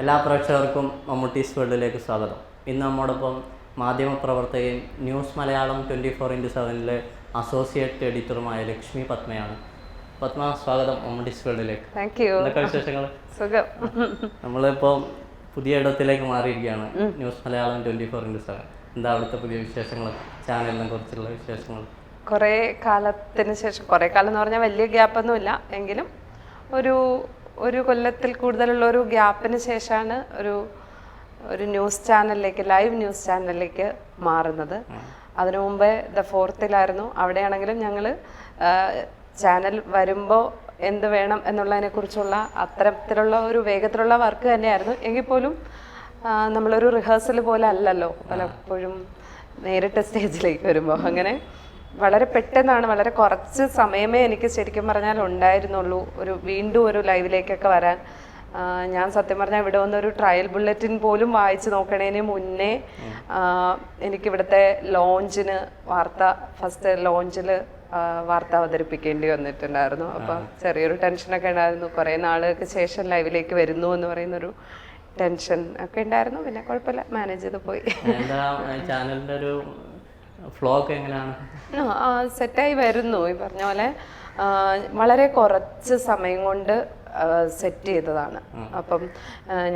എല്ലാ പ്രേക്ഷകർക്കും മമ്മൂട്ടീസ് വേൾഡിലേക്ക് സ്വാഗതം. ഇന്ന് നമ്മോടൊപ്പം മാധ്യമപ്രവർത്തകയും news Malayalam twenty four into സെവനിലെ associate എഡിറ്ററുമായ ലക്ഷ്മി പത്മയാണ്. പത്മ സ്വാഗതം മമ്മൂട്ടീസ് വേൾഡിലേക്ക്. താങ്ക് യു എന്തൊക്കെ വിശേഷങ്ങൾ? സുഖം. നമ്മളിപ്പോൾ പുതിയ ഇടത്തിലേക്ക് മാറിയിരിക്കുകയാണ് news Malayalam twenty four into seven. എന്താ അവിടുത്തെ പുതിയ വിശേഷങ്ങൾ? ചാനലിനെ കുറിച്ചുള്ള വിശേഷങ്ങൾ. കുറേ കാലത്തിന് ശേഷം കുറേ കാലം എന്ന് പറഞ്ഞാൽ വലിയ ഗ്യാപ്പൊന്നുമില്ല. എങ്കിലും ഒരു ഒരു കൊല്ലത്തിൽ കൂടുതലുള്ള ഒരു ഗ്യാപ്പിന് ശേഷമാണ് ഒരു ഒരു ന്യൂസ് ചാനലിലേക്ക് ലൈവ് ന്യൂസ് ചാനലിലേക്ക് മാറുന്നത്. അതിനു മുമ്പേ ദ ഫോർത്തിലായിരുന്നു. അവിടെയാണെങ്കിലും ഞങ്ങൾ ചാനൽ വരുമ്പോൾ എന്ത് വേണം എന്നുള്ളതിനെ കുറിച്ചുള്ള അത്തരത്തിലുള്ള ഒരു വേഗത്തിലുള്ള വർക്ക് തന്നെയായിരുന്നു. എങ്കിൽ പോലും നമ്മളൊരു റിഹേഴ്സൽ പോലെ അല്ലല്ലോ. പലപ്പോഴും നേരിട്ട് സ്റ്റേജിലേക്ക് വരുമ്പോൾ അങ്ങനെ വളരെ പെട്ടെന്നാണ് വളരെ കുറച്ച് സമയമേ എനിക്ക് ശരിക്കും പറഞ്ഞാൽ ഉണ്ടായിരുന്നുള്ളൂ ഒരു വീണ്ടും ഒരു ലൈവിലേക്കൊക്കെ വരാൻ. ഞാൻ സത്യം പറഞ്ഞാൽ ഇവിടെ വന്നൊരു ട്രയൽ ബുള്ളറ്റിൻ പോലും വായിച്ച് നോക്കണേന് മുന്നേ എനിക്കിവിടുത്തെ ലോഞ്ചിന് വാർത്ത ഫസ്റ്റ് ലോഞ്ചിൽ വാർത്ത അവതരിപ്പിക്കേണ്ടി വന്നിട്ടുണ്ടായിരുന്നു. അപ്പം ചെറിയൊരു ടെൻഷനൊക്കെ ഉണ്ടായിരുന്നു. കുറേ നാളുകൾക്ക് ശേഷം ലൈവിലേക്ക് വരുന്നു എന്ന് പറയുന്നൊരു ടെൻഷൻ ഒക്കെ ഉണ്ടായിരുന്നു. പിന്നെ കുഴപ്പമില്ല. മാനേജ് ചെയ്ത് പോയി. എന്താ ചാനലിന്റെ ഒരു ഫ്ലോ ഒക്കെ എങ്ങനെയാണ് സെറ്റായി വരുന്നു ഈ പറഞ്ഞ പോലെ. വളരെ കുറച്ച് സമയം കൊണ്ട് സെറ്റ് ചെയ്തതാണ്. അപ്പം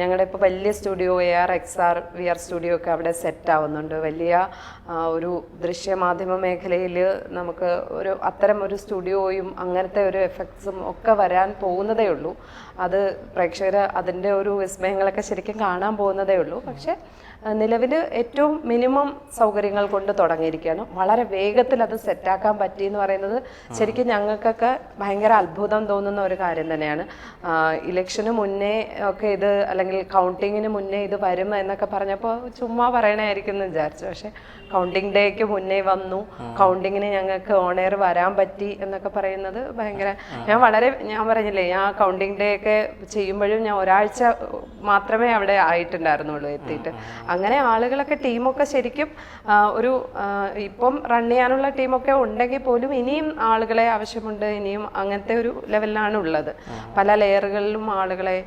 ഞങ്ങളുടെ ഇപ്പോൾ വലിയ studio A R X R V R studio ഒക്കെ അവിടെ സെറ്റ് ആവുന്നുണ്ട്. വലിയ ഒരു ദൃശ്യമാധ്യമ മേഖലയിൽ നമുക്ക് ഒരു അത്തരം ഒരു സ്റ്റുഡിയോയും അങ്ങനത്തെ ഒരു എഫക്ട്സും ഒക്കെ വരാൻ പോകുന്നതേ ഉള്ളൂ. അത് പ്രേക്ഷകർ അതിന്റെ ഒരു വിസ്മയങ്ങളൊക്കെ ശരിക്കും കാണാൻ പോകുന്നതേ ഉള്ളൂ. പക്ഷേ നിലവിൽ ഏറ്റവും മിനിമം സൗകര്യങ്ങൾ കൊണ്ട് തുടങ്ങിയിരിക്കുകയാണ്. വളരെ വേഗത്തിൽ അത് സെറ്റാക്കാൻ പറ്റി എന്ന് പറയുന്നത് ശരിക്കും ഞങ്ങൾക്കൊക്കെ ഭയങ്കര അത്ഭുതം തോന്നുന്ന ഒരു കാര്യം തന്നെയാണ്. ഇലക്ഷന് മുന്നേ ഒക്കെ ഇത് അല്ലെങ്കിൽ കൗണ്ടിങ്ങിന് മുന്നേ ഇത് വരും എന്നൊക്കെ പറഞ്ഞപ്പോൾ ചുമ്മാ പറയണായിരിക്കും എന്ന് വിചാരിച്ചു. പക്ഷെ കൗണ്ടിങ് ഡേക്ക് മുന്നേ വന്നു. കൗണ്ടിങ്ങിന് ഞങ്ങൾക്ക് ഓണയർ വരാൻ പറ്റി എന്നൊക്കെ പറയുന്നത് ഭയങ്കര ഞാൻ വളരെ ഞാൻ പറഞ്ഞില്ലേ ഞാൻ കൗണ്ടിങ് ഡേ ഒക്കെ ചെയ്യുമ്പോഴും ഞാൻ ഒരാഴ്ച മാത്രമേ അവിടെ ആയിട്ടുണ്ടായിരുന്നുള്ളൂ എത്തിയിട്ട്. അങ്ങനെ ആളുകളൊക്കെ ടീമൊക്കെ ശരിക്കും ഒരു ഇപ്പം റൺ ചെയ്യാനുള്ള ടീമൊക്കെ ഉണ്ടെങ്കിൽ പോലും ഇനിയും ആളുകളെ ആവശ്യമുണ്ട് ഇനിയും അങ്ങനത്തെ ഒരു ലെവലിലാണ് ഉള്ളത്. പല ലെയറുകളിലും ആളുകളെ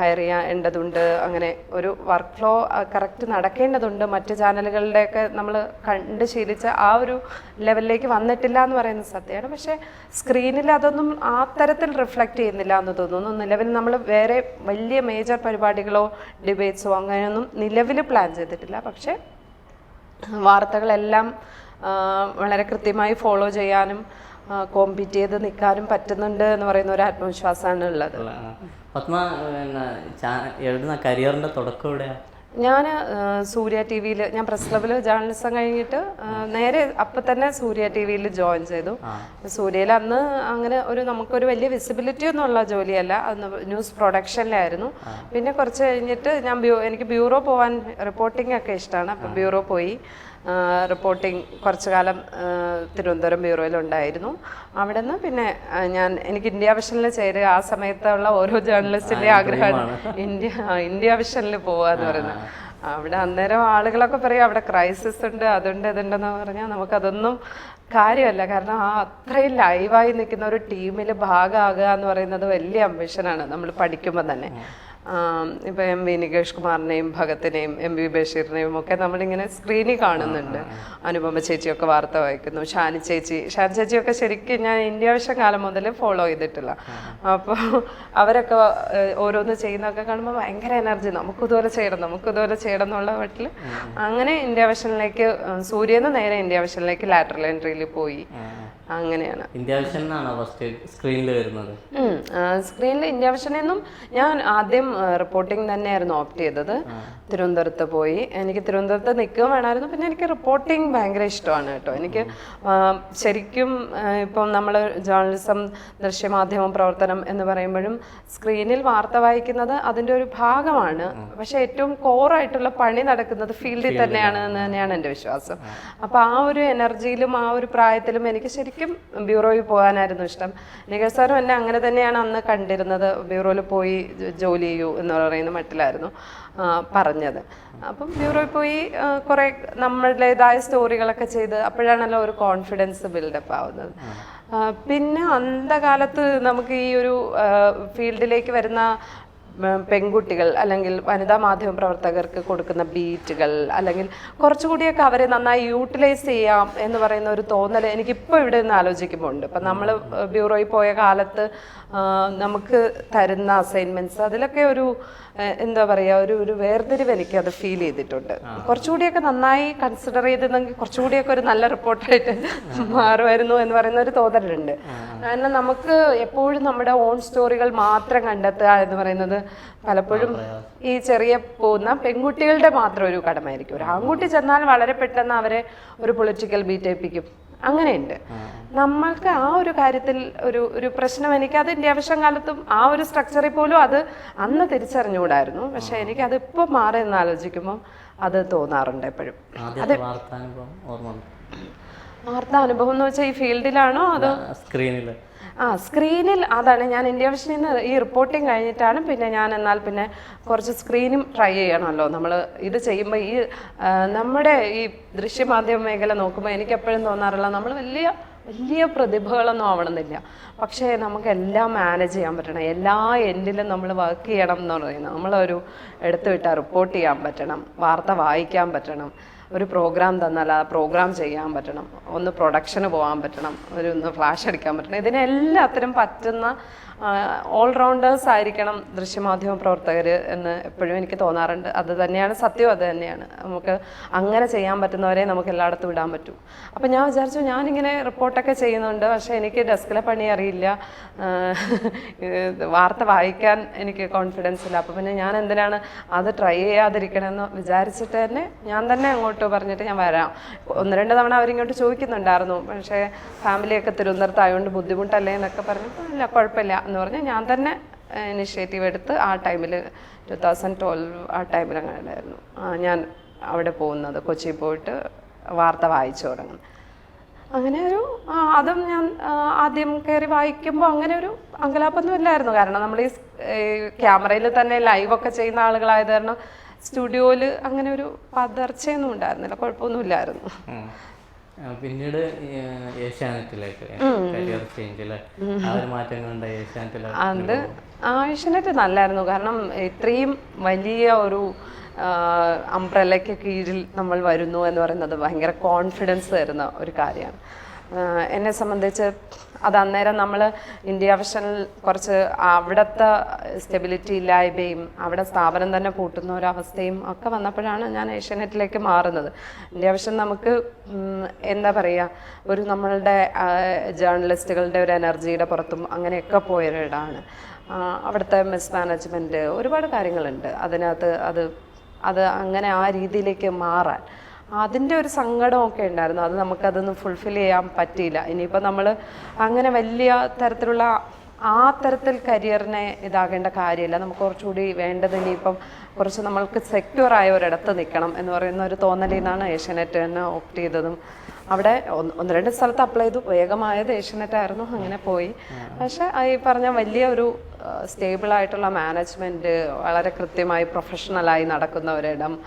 ഹയർ ചെയ്യേണ്ടതുണ്ട്. അങ്ങനെ ഒരു വർക്ക് ഫ്ലോ കറക്റ്റ് നടക്കേണ്ടതുണ്ട്. മറ്റ് ചാനലുകളുടെയൊക്കെ നമ്മൾ കണ്ട് ശീലിച്ച ആ ഒരു ലെവലിലേക്ക് വന്നിട്ടില്ല എന്ന് പറയുന്നത് സത്യമാണ്. പക്ഷേ സ്ക്രീനിൽ അതൊന്നും ആ തരത്തിൽ റിഫ്ലക്റ്റ് ചെയ്യുന്നില്ല എന്ന് തോന്നുന്നു. നിലവിൽ നമ്മൾ വേറെ വലിയ മേജർ പരിപാടികളോ ഡിബേറ്റ്സോ അങ്ങനെയൊന്നും നിലവിൽ പ്ലാൻ ചെയ്തിട്ടില്ല. പക്ഷേ വാർത്തകളെല്ലാം വളരെ കൃത്യമായി ഫോളോ ചെയ്യാനും കോമ്പീറ്റ് ചെയ്ത് നിൽക്കാനും പറ്റുന്നുണ്ട് എന്ന് പറയുന്ന ഒരു ആത്മവിശ്വാസമാണ് ഉള്ളത്. പത്മ എഴുതുന്ന കരിയറിന്റെ തുടക്കം എവിടെയാണ് ഞാൻ സൂര്യ ടി വിയിൽ ഞാൻ പ്രസ് ക്ലബിൽ ജേർണലിസം കഴിഞ്ഞിട്ട് നേരെ അപ്പം തന്നെ സൂര്യ ടി വിയിൽ ജോയിൻ ചെയ്തു. സൂര്യയിൽ അന്ന് അങ്ങനെ ഒരു നമുക്കൊരു വലിയ വിസിബിലിറ്റി ഒന്നും ഉള്ള ജോലിയല്ല. അന്ന് ന്യൂസ് പ്രൊഡക്ഷനിലായിരുന്നു പിന്നെ കുറച്ച് കഴിഞ്ഞിട്ട് ഞാൻ എനിക്ക് ബ്യൂറോ പോവാൻ റിപ്പോർട്ടിംഗ് ഒക്കെ ഇഷ്ടമാണ് അപ്പം ബ്യൂറോ പോയി. റിപ്പോർട്ടിംഗ് കുറച്ചു കാലം തിരുവനന്തപുരം ബ്യൂറോയിലുണ്ടായിരുന്നു. അവിടെ നിന്ന് പിന്നെ ഞാൻ എനിക്ക് ഇന്ത്യ വിഷനിൽ ചേരുക. ആ സമയത്തുള്ള ഓരോ ജേർണലിസ്റ്റിന്റെ ആഗ്രഹമാണ് ഇന്ത്യ ഇന്ത്യ വിഷനിൽ പോവുക എന്ന് പറയുന്നത്. അവിടെ അന്നേരം ആളുകളൊക്കെ പറയും അവിടെ ക്രൈസിസ് ഉണ്ട് അതുണ്ട് ഇതുണ്ടെന്ന് പറഞ്ഞാൽ നമുക്കതൊന്നും കാര്യമല്ല. കാരണം ആ അത്രയും ലൈവായി നിൽക്കുന്ന ഒരു ടീമിൽ ഭാഗമാകുക എന്ന് പറയുന്നത് വലിയ അംബിഷനാണ് നമ്മൾ പഠിക്കുമ്പോൾ തന്നെ. ആം, ഇപ്പൊ എം വി നികേഷ് കുമാറിനെയും ഭഗത്തിനെയും എം വി ബഷീറിനെയും ഒക്കെ നമ്മളിങ്ങനെ സ്ക്രീനിൽ കാണുന്നുണ്ട്. അനുപമ ചേച്ചിയൊക്കെ വാർത്ത വായിക്കുന്നു ഷാനി ചേച്ചി ഷാനി ചേച്ചിയൊക്കെ ശരിക്കും ഞാൻ ഇന്ത്യ വിഷം കാലം മുതൽ ഫോളോ ചെയ്തിട്ടില്ല. അപ്പോൾ അവരൊക്കെ ഓരോന്ന് ചെയ്യുന്നതൊക്കെ കാണുമ്പോൾ ഭയങ്കര എനർജി നമുക്ക് ഇതുപോലെ ചെയ്യണം നമുക്ക് ഇതുപോലെ ചെയ്യണം എന്നുള്ള മട്ടിൽ അങ്ങനെ ഇന്ത്യ വിഷനിലേക്ക് സൂര്യന്ന് നേരെ ഇന്ത്യ വിഷനിലേക്ക് ലാറ്ററൽ എൻട്രിയിൽ പോയി. അങ്ങനെയാണ്. ഇന്ത്യ വിഷൻ എന്നാണോ ഫസ്റ്റ് സ്ക്രീനിൽ വരുന്നത്? സ്ക്രീനിൽ ഇന്ത്യ നിന്നും ഞാൻ ആദ്യം റിപ്പോർട്ടിംഗ് തന്നെയായിരുന്നു ഓപ്റ്റ് ചെയ്തത്. തിരുവനന്തപുരത്ത് പോയി. എനിക്ക് തിരുവനന്തപുരത്ത് നിൽക്കുക വേണമായിരുന്നു. പിന്നെ എനിക്ക് റിപ്പോർട്ടിംഗ് ഭയങ്കര ഇഷ്ടമാണ് കേട്ടോ. എനിക്ക് ശരിക്കും ഇപ്പം നമ്മൾ ജേർണലിസം ദൃശ്യമാധ്യമ പ്രവർത്തനം എന്ന് പറയുമ്പോഴും സ്ക്രീനിൽ വാർത്ത വായിക്കുന്നത് അതിന്റെ ഒരു ഭാഗമാണ്. പക്ഷെ ഏറ്റവും കോറായിട്ടുള്ള പണി നടക്കുന്നത് ഫീൽഡിൽ തന്നെയാണ് എന്ന് തന്നെയാണ് എന്റെ വിശ്വാസം. അപ്പോൾ ആ ഒരു എനർജിയിലും ആ ഒരു പ്രായത്തിലും എനിക്ക് ശരിക്കും ബ്യൂറോയിൽ പോകാനായിരുന്നു ഇഷ്ടം. നികേഷ് സാറും എന്നെ അങ്ങനെ തന്നെയാണ് അന്ന് കണ്ടിരുന്നത്. ബ്യൂറോയിൽ പോയി ജോലി ചെയ്യൂ എന്ന് പറയുന്ന മട്ടിലായിരുന്നു പറഞ്ഞത്. അപ്പം ബ്യൂറോയിൽ പോയി കുറേ നമ്മളുടേതായ സ്റ്റോറികളൊക്കെ ചെയ്ത് അപ്പോഴാണല്ലോ ഒരു കോൺഫിഡൻസ് ബിൽഡപ്പ് ആവുന്നത്. പിന്നെ അന്ധകാലത്ത് നമുക്ക് ഈ ഒരു ഫീൽഡിലേക്ക് വരുന്ന പെൺകുട്ടികൾ അല്ലെങ്കിൽ വനിതാ മാധ്യമ പ്രവർത്തകർക്ക് കൊടുക്കുന്ന ബീറ്റുകൾ അല്ലെങ്കിൽ കുറച്ചുകൂടിയൊക്കെ അവരെ നന്നായി യൂട്ടിലൈസ് ചെയ്യാം എന്ന് പറയുന്ന ഒരു തോന്നൽ എനിക്കിപ്പോൾ ഇവിടെ നിന്ന് ആലോചിക്കുമ്പോൾ ഉണ്ട് ഇപ്പം നമ്മൾ ബ്യൂറോയിൽ പോയ കാലത്ത് നമുക്ക് തരുന്ന അസൈൻമെന്റ്സ് അതിലൊക്കെ ഒരു എന്താ പറയുക ഒരു ഒരു വേർതിരിവ് എനിക്ക് അത് ഫീൽ ചെയ്തിട്ടുണ്ട് കുറച്ചുകൂടിയൊക്കെ നന്നായി കൺസിഡർ ചെയ്തിരുന്നെങ്കിൽ കുറച്ചുകൂടിയൊക്കെ ഒരു നല്ല റിപ്പോർട്ടായിട്ട് മാറുമായിരുന്നു എന്ന് പറയുന്ന ഒരു തോന്നലുണ്ട്. കാരണം നമുക്ക് എപ്പോഴും നമ്മുടെ ഓൺ സ്റ്റോറികൾ മാത്രം കണ്ടെത്തുക എന്ന് പറയുന്നത് പലപ്പോഴും ഈ ചെറിയ പോകുന്ന പെൺകുട്ടികളുടെ മാത്രം ഒരു കടമായിരിക്കും ഒരു ആൺകുട്ടി ചെന്നാൽ വളരെ പെട്ടെന്ന് അവരെ ഒരു പൊളിറ്റിക്കൽ ബീറ്റ് ഏൽപ്പിക്കും. അങ്ങനെയുണ്ട്. നമ്മൾക്ക് ആ ഒരു കാര്യത്തിൽ ഒരു ഒരു പ്രശ്നം എനിക്ക് അത് ഇന്ത്യ ആവശ്യം കാലത്തും ആ ഒരു സ്ട്രക്ചറിൽ പോലും അത് അന്ന് തിരിച്ചറിഞ്ഞുകൂടായിരുന്നു. പക്ഷെ എനിക്ക് അത് ഇപ്പോൾ മാറി എന്ന് ആലോചിക്കുമ്പോൾ അത് തോന്നാറുണ്ട് എപ്പോഴും. വാർത്താനുഭവം എന്ന് വെച്ചാൽ ഈ ഫീൽഡിലാണോ അതോ സ്ക്രീനിൽ ആ സ്ക്രീനിൽ അതാണ് ഞാൻ ഇന്ത്യ വിഷനിൽ നിന്ന് ഈ റിപ്പോർട്ടിങ് കഴിഞ്ഞിട്ടാണ് പിന്നെ ഞാൻ എന്നാൽ പിന്നെ കുറച്ച് സ്ക്രീനും ട്രൈ ചെയ്യണമല്ലോ. നമ്മൾ ഇത് ചെയ്യുമ്പോൾ ഈ നമ്മുടെ ഈ ദൃശ്യമാധ്യമ മേഖല നോക്കുമ്പോൾ എനിക്ക് എപ്പോഴും തോന്നാറില്ല നമ്മൾ വലിയ വലിയ പ്രതിഭകളൊന്നും ആവണമെന്നില്ല. പക്ഷേ നമുക്ക് എല്ലാം മാനേജ് ചെയ്യാൻ പറ്റണം. എല്ലാ എൻഡിലും നമ്മൾ വർക്ക് ചെയ്യണം എന്ന് പറയുന്നത്. നമ്മളൊരു എടുത്തു വിട്ടാൽ റിപ്പോർട്ട് ചെയ്യാൻ പറ്റണം. വാർത്ത വായിക്കാൻ പറ്റണം. ഒരു പ്രോഗ്രാം തന്നാൽ ആ പ്രോഗ്രാം ചെയ്യാൻ പറ്റണം. ഒന്ന് പ്രൊഡക്ഷന് പോകാൻ പറ്റണം. ഒരു ഒന്ന് ഫ്ലാഷ് അടിക്കാൻ പറ്റണം. ഇതിനെല്ലാത്തിനും പറ്റുന്ന ഓൾറൗണ്ടേഴ്സ് ആയിരിക്കണം ദൃശ്യമാധ്യമ പ്രവർത്തകർ എന്ന് എപ്പോഴും എനിക്ക് തോന്നാറുണ്ട്. അത് തന്നെയാണ് സത്യം അത് തന്നെയാണ്. നമുക്ക് അങ്ങനെ ചെയ്യാൻ പറ്റുന്നവരെ നമുക്ക് എല്ലായിടത്തും വിടാൻ പറ്റും. അപ്പം ഞാൻ വിചാരിച്ചു ഞാനിങ്ങനെ റിപ്പോർട്ടൊക്കെ ചെയ്യുന്നുണ്ട്. പക്ഷേ എനിക്ക് ഡെസ്കിലെ പണി അറിയില്ല. വാർത്ത വായിക്കാൻ എനിക്ക് കോൺഫിഡൻസ് ഇല്ല. അപ്പോൾ പിന്നെ ഞാൻ എന്തിനാണ് അത് ട്രൈ ചെയ്യാതിരിക്കണമെന്ന് വിചാരിച്ചിട്ട് തന്നെ ഞാൻ തന്നെ അങ്ങോട്ട് പറഞ്ഞിട്ട് ഞാൻ വരാം. ഒന്ന് രണ്ട് തവണ അവരിങ്ങോട്ട് ചോദിക്കുന്നുണ്ടായിരുന്നു. പക്ഷേ ഫാമിലിയൊക്കെ തിരുവനന്തപുരത്തായതുകൊണ്ട് ബുദ്ധിമുട്ടല്ലേ എന്നൊക്കെ പറഞ്ഞപ്പോൾ ഇല്ല കുഴപ്പമില്ല. എന്ന് പറഞ്ഞ് ഞാൻ തന്നെ ഇനിഷ്യേറ്റീവ് എടുത്ത് ആ ടൈമിൽ ടു തൗസൻഡ് ട്വൽവ് ആ അങ്ങനെയായിരുന്നു ഞാൻ അവിടെ പോകുന്നത് കൊച്ചി പോയിട്ട് വാർത്ത വായിച്ചു തുടങ്ങുന്നത്. അങ്ങനെ ഒരു അതും ഞാൻ ആദ്യം കയറി വായിക്കുമ്പോൾ അങ്ങനെ ഒരു അങ്കലാപ്പൊന്നും ഇല്ലായിരുന്നു. കാരണം നമ്മൾ ഈ ക്യാമറയിൽ തന്നെ ലൈവൊക്കെ ചെയ്യുന്ന ആളുകളായത് കാരണം സ്റ്റുഡിയോയിൽ അങ്ങനെ ഒരു പതർച്ചയൊന്നും ഉണ്ടായിരുന്നില്ല കുഴപ്പമൊന്നുമില്ലായിരുന്നു പിന്നീട് ഏഷ്യാനെറ്റിലേക്ക് കരിയർ ചേഞ്ചിൽ ആ ഒരു മാറ്റങ്ങളുണ്ട് ഏഷ്യാനെറ്റിലെ അത് ഏഷ്യാനെറ്റ് നല്ലായിരുന്നു. കാരണം ഇത്രയും വലിയ ഒരു അംബ്രലയ്ക്ക് കീഴിൽ നമ്മൾ വരുന്നു എന്ന് പറയുന്നത് ഭയങ്കര കോൺഫിഡൻസ് തരുന്ന ഒരു കാര്യമാണ്. എന്നെ സംബന്ധിച്ച് അത് അന്നേരം നമ്മൾ ഇന്ത്യ വിഷനിൽ കുറച്ച് അവിടുത്തെ സ്റ്റെബിലിറ്റി ഇല്ലായ്മയും അവിടെ സ്ഥാപനം തന്നെ പൂട്ടുന്ന ഒരവസ്ഥയും ഒക്കെ വന്നപ്പോഴാണ് ഞാൻ ഏഷ്യാനെറ്റിലേക്ക് മാറുന്നത്. ഇന്ത്യ വിഷൻ നമുക്ക് എന്താ പറയുക ഒരു നമ്മളുടെ ജേർണലിസ്റ്റുകളുടെ ഒരു എനർജിയുടെ പുറത്തും അങ്ങനെയൊക്കെ പോയൊരിടാണ്. അവിടുത്തെ മിസ്മാനേജ്മെന്റ് ഒരുപാട് കാര്യങ്ങളുണ്ട്. അതിനകത്ത് അത് അത് അങ്ങനെ ആ രീതിയിലേക്ക് മാറാൻ. അതിന്റെ ഒരു സങ്കടമൊക്കെ ഉണ്ടായിരുന്നു. അത് നമുക്കതൊന്നും ഫുൾഫിൽ ചെയ്യാൻ പറ്റിയില്ല. ഇനിയിപ്പോൾ നമ്മൾ അങ്ങനെ വലിയ തരത്തിലുള്ള ആ തരത്തിൽ കരിയറിനെ ഇതാകേണ്ട കാര്യമില്ല. നമുക്ക് കുറച്ചുകൂടി വേണ്ടത് ഇനിയിപ്പം കുറച്ച് നമ്മൾക്ക് സെക്യൂർ ആയ ഒരിടത്ത് നിൽക്കണം എന്ന് പറയുന്ന ഒരു തോന്നലിൽ നിന്നാണ് ഏഷ്യാനെറ്റ് തന്നെ ഓപ്റ്റ് ചെയ്തതും. അവിടെ ഒന്ന് രണ്ട് സ്ഥലത്ത് അപ്ലൈ ചെയ്തു. വേഗമായത് ഏഷ്യനെറ്റ് ആയിരുന്നു. അങ്ങനെ പോയി. പക്ഷേ ഈ പറഞ്ഞ വലിയ ഒരു സ്റ്റേബിളായിട്ടുള്ള മാനേജ്മെന്റ് വളരെ കൃത്യമായി പ്രൊഫഷണലായി നടക്കുന്ന ഒരിടം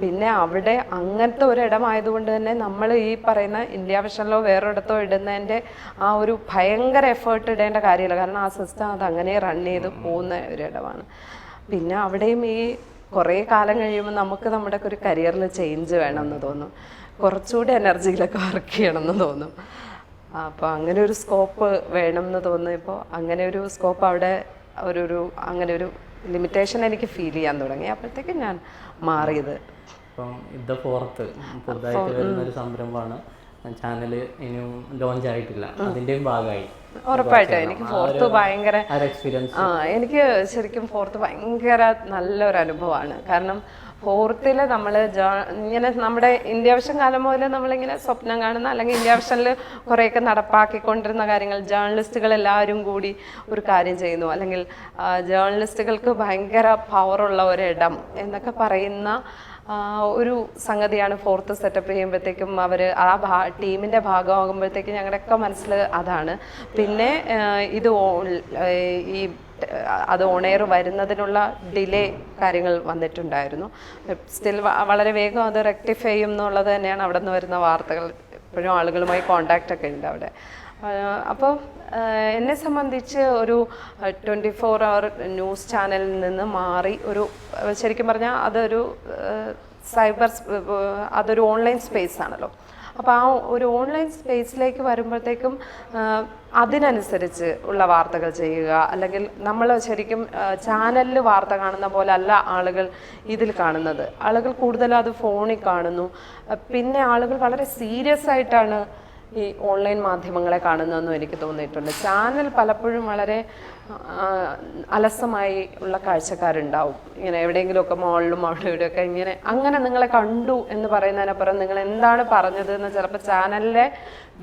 പിന്നെ അവിടെ അങ്ങനത്തെ ഒരു ഒരിടമായതുകൊണ്ട് തന്നെ നമ്മൾ ഈ പറയുന്ന ഇന്ത്യ വിഷനിലോ വേറൊരിടത്തോ ഇടുന്നതിന്റെ ആ ഒരു ഭയങ്കര എഫേർട്ട് ഇടേണ്ട കാര്യമില്ല. കാരണം ആ സിസ്റ്റം അത് അങ്ങനെ റൺ ചെയ്ത് പോകുന്ന ഒരിടമാണ്. പിന്നെ അവിടെയും ഈ കുറേ കാലം കഴിയുമ്പോൾ നമുക്ക് നമ്മുടെ ഒരു കരിയറിൽ ചേഞ്ച് വേണമെന്ന് തോന്നും. കുറച്ചുകൂടി എനർജിയിലൊക്കെ വർക്ക് ചെയ്യണമെന്ന് തോന്നും. അപ്പോൾ അങ്ങനെ ഒരു സ്കോപ്പ് വേണമെന്ന് തോന്നിയപ്പോൾ അങ്ങനെ ഒരു സ്കോപ്പ് അവിടെ ഒരു ഒരു അങ്ങനെ ഒരു ലിമിറ്റേഷൻ എനിക്ക് ഫീൽ ചെയ്യാൻ തുടങ്ങി. അപ്പോഴത്തേക്കും ഞാൻ മാറിയത്. ഇപ്പം ഇത് ഫോർത്ത് പുതുതായിട്ട് വരുന്ന ഒരു സംരംഭമാണ്. ചാനൽ ഇനിയും ലോഞ്ച് ആയിട്ടില്ല. അതിന്റെയും ഭാഗമായി. ഉറപ്പായിട്ടും. എനിക്ക് ഫോർത്ത് ഭയങ്കര എക്സ്പീരിയൻസ് എനിക്ക് ശരിക്കും ഫോർത്ത് ഭയങ്കര നല്ലൊരു അനുഭവമാണ്. കാരണം ഫോർത്തിൽ നമ്മൾ ഇങ്ങനെ നമ്മുടെ ഇന്ത്യ വിഷൻ കാലം മുതൽ നമ്മളിങ്ങനെ സ്വപ്നം കാണുന്ന അല്ലെങ്കിൽ ഇന്ത്യ വിഷനിൽ കുറേയൊക്കെ നടപ്പാക്കിക്കൊണ്ടിരുന്ന കാര്യങ്ങൾ ജേർണലിസ്റ്റുകൾ എല്ലാവരും കൂടി ഒരു കാര്യം ചെയ്യുന്നു. അല്ലെങ്കിൽ ജേർണലിസ്റ്റുകൾക്ക് ഭയങ്കര പവറുള്ള ഒരിടം എന്നൊക്കെ പറയുന്ന ഒരു സംഗതിയാണ് ഫോർത്ത് സെറ്റപ്പ് ചെയ്യുമ്പോഴത്തേക്കും അവർ ആ ഭാ ടീമിന്റെ ഭാഗമാകുമ്പോഴത്തേക്കും ഞങ്ങളുടെയൊക്കെ മനസ്സിൽ അതാണ്. പിന്നെ ഇത് ഈ അത് ഓണെയർ വരുന്നതിനുള്ള ഡിലേ കാര്യങ്ങൾ വന്നിട്ടുണ്ടായിരുന്നു. സ്റ്റിൽ വളരെ വേഗം അത് റെക്ടിഫൈ ചെയ്യും എന്നുള്ളത് തന്നെയാണ് അവിടെ നിന്ന് വരുന്ന വാർത്തകൾ. ഇപ്പോഴും ആളുകളുമായി കോണ്ടാക്റ്റ് ഒക്കെ ഉണ്ട് അവിടെ. അപ്പോൾ എന്നെ സംബന്ധിച്ച് ഒരു ട്വന്റി ഫോർ അവർ ന്യൂസ് ചാനലിൽ നിന്ന് മാറി ഒരു ശരിക്കും പറഞ്ഞാൽ അതൊരു സൈബർ അതൊരു ഓൺലൈൻ സ്പേസ് ആണല്ലോ. അപ്പോൾ ആ ഒരു ഓൺലൈൻ സ്പേസിലേക്ക് വരുമ്പോഴത്തേക്കും അതിനനുസരിച്ച് ഉള്ള വാർത്തകൾ ചെയ്യുക. അല്ലെങ്കിൽ നമ്മൾ ശരിക്കും ചാനലിൽ വാർത്ത കാണുന്ന പോലെ അല്ല ആളുകൾ ഇതിൽ കാണുന്നത്. ആളുകൾ കൂടുതലും അത് ഫോണിൽ കാണുന്നു. പിന്നെ ആളുകൾ വളരെ സീരിയസ് ആയിട്ടാണ് ഈ ഓൺലൈൻ മാധ്യമങ്ങളെ കാണുന്നതെന്നും എനിക്ക് തോന്നിയിട്ടുണ്ട്. ചാനൽ പലപ്പോഴും വളരെ അലസമായി ഉള്ള കാഴ്ചക്കാരുണ്ടാവും. ഇങ്ങനെ എവിടെയെങ്കിലുമൊക്കെ മോളിലും അവിടെ ഇവിടെയൊക്കെ ഇങ്ങനെ. അങ്ങനെ നിങ്ങളെ കണ്ടു എന്ന് പറയുന്നതിനപ്പുറം നിങ്ങൾ എന്താണ് പറഞ്ഞത് എന്ന് ചിലപ്പോൾ ചാനലിലെ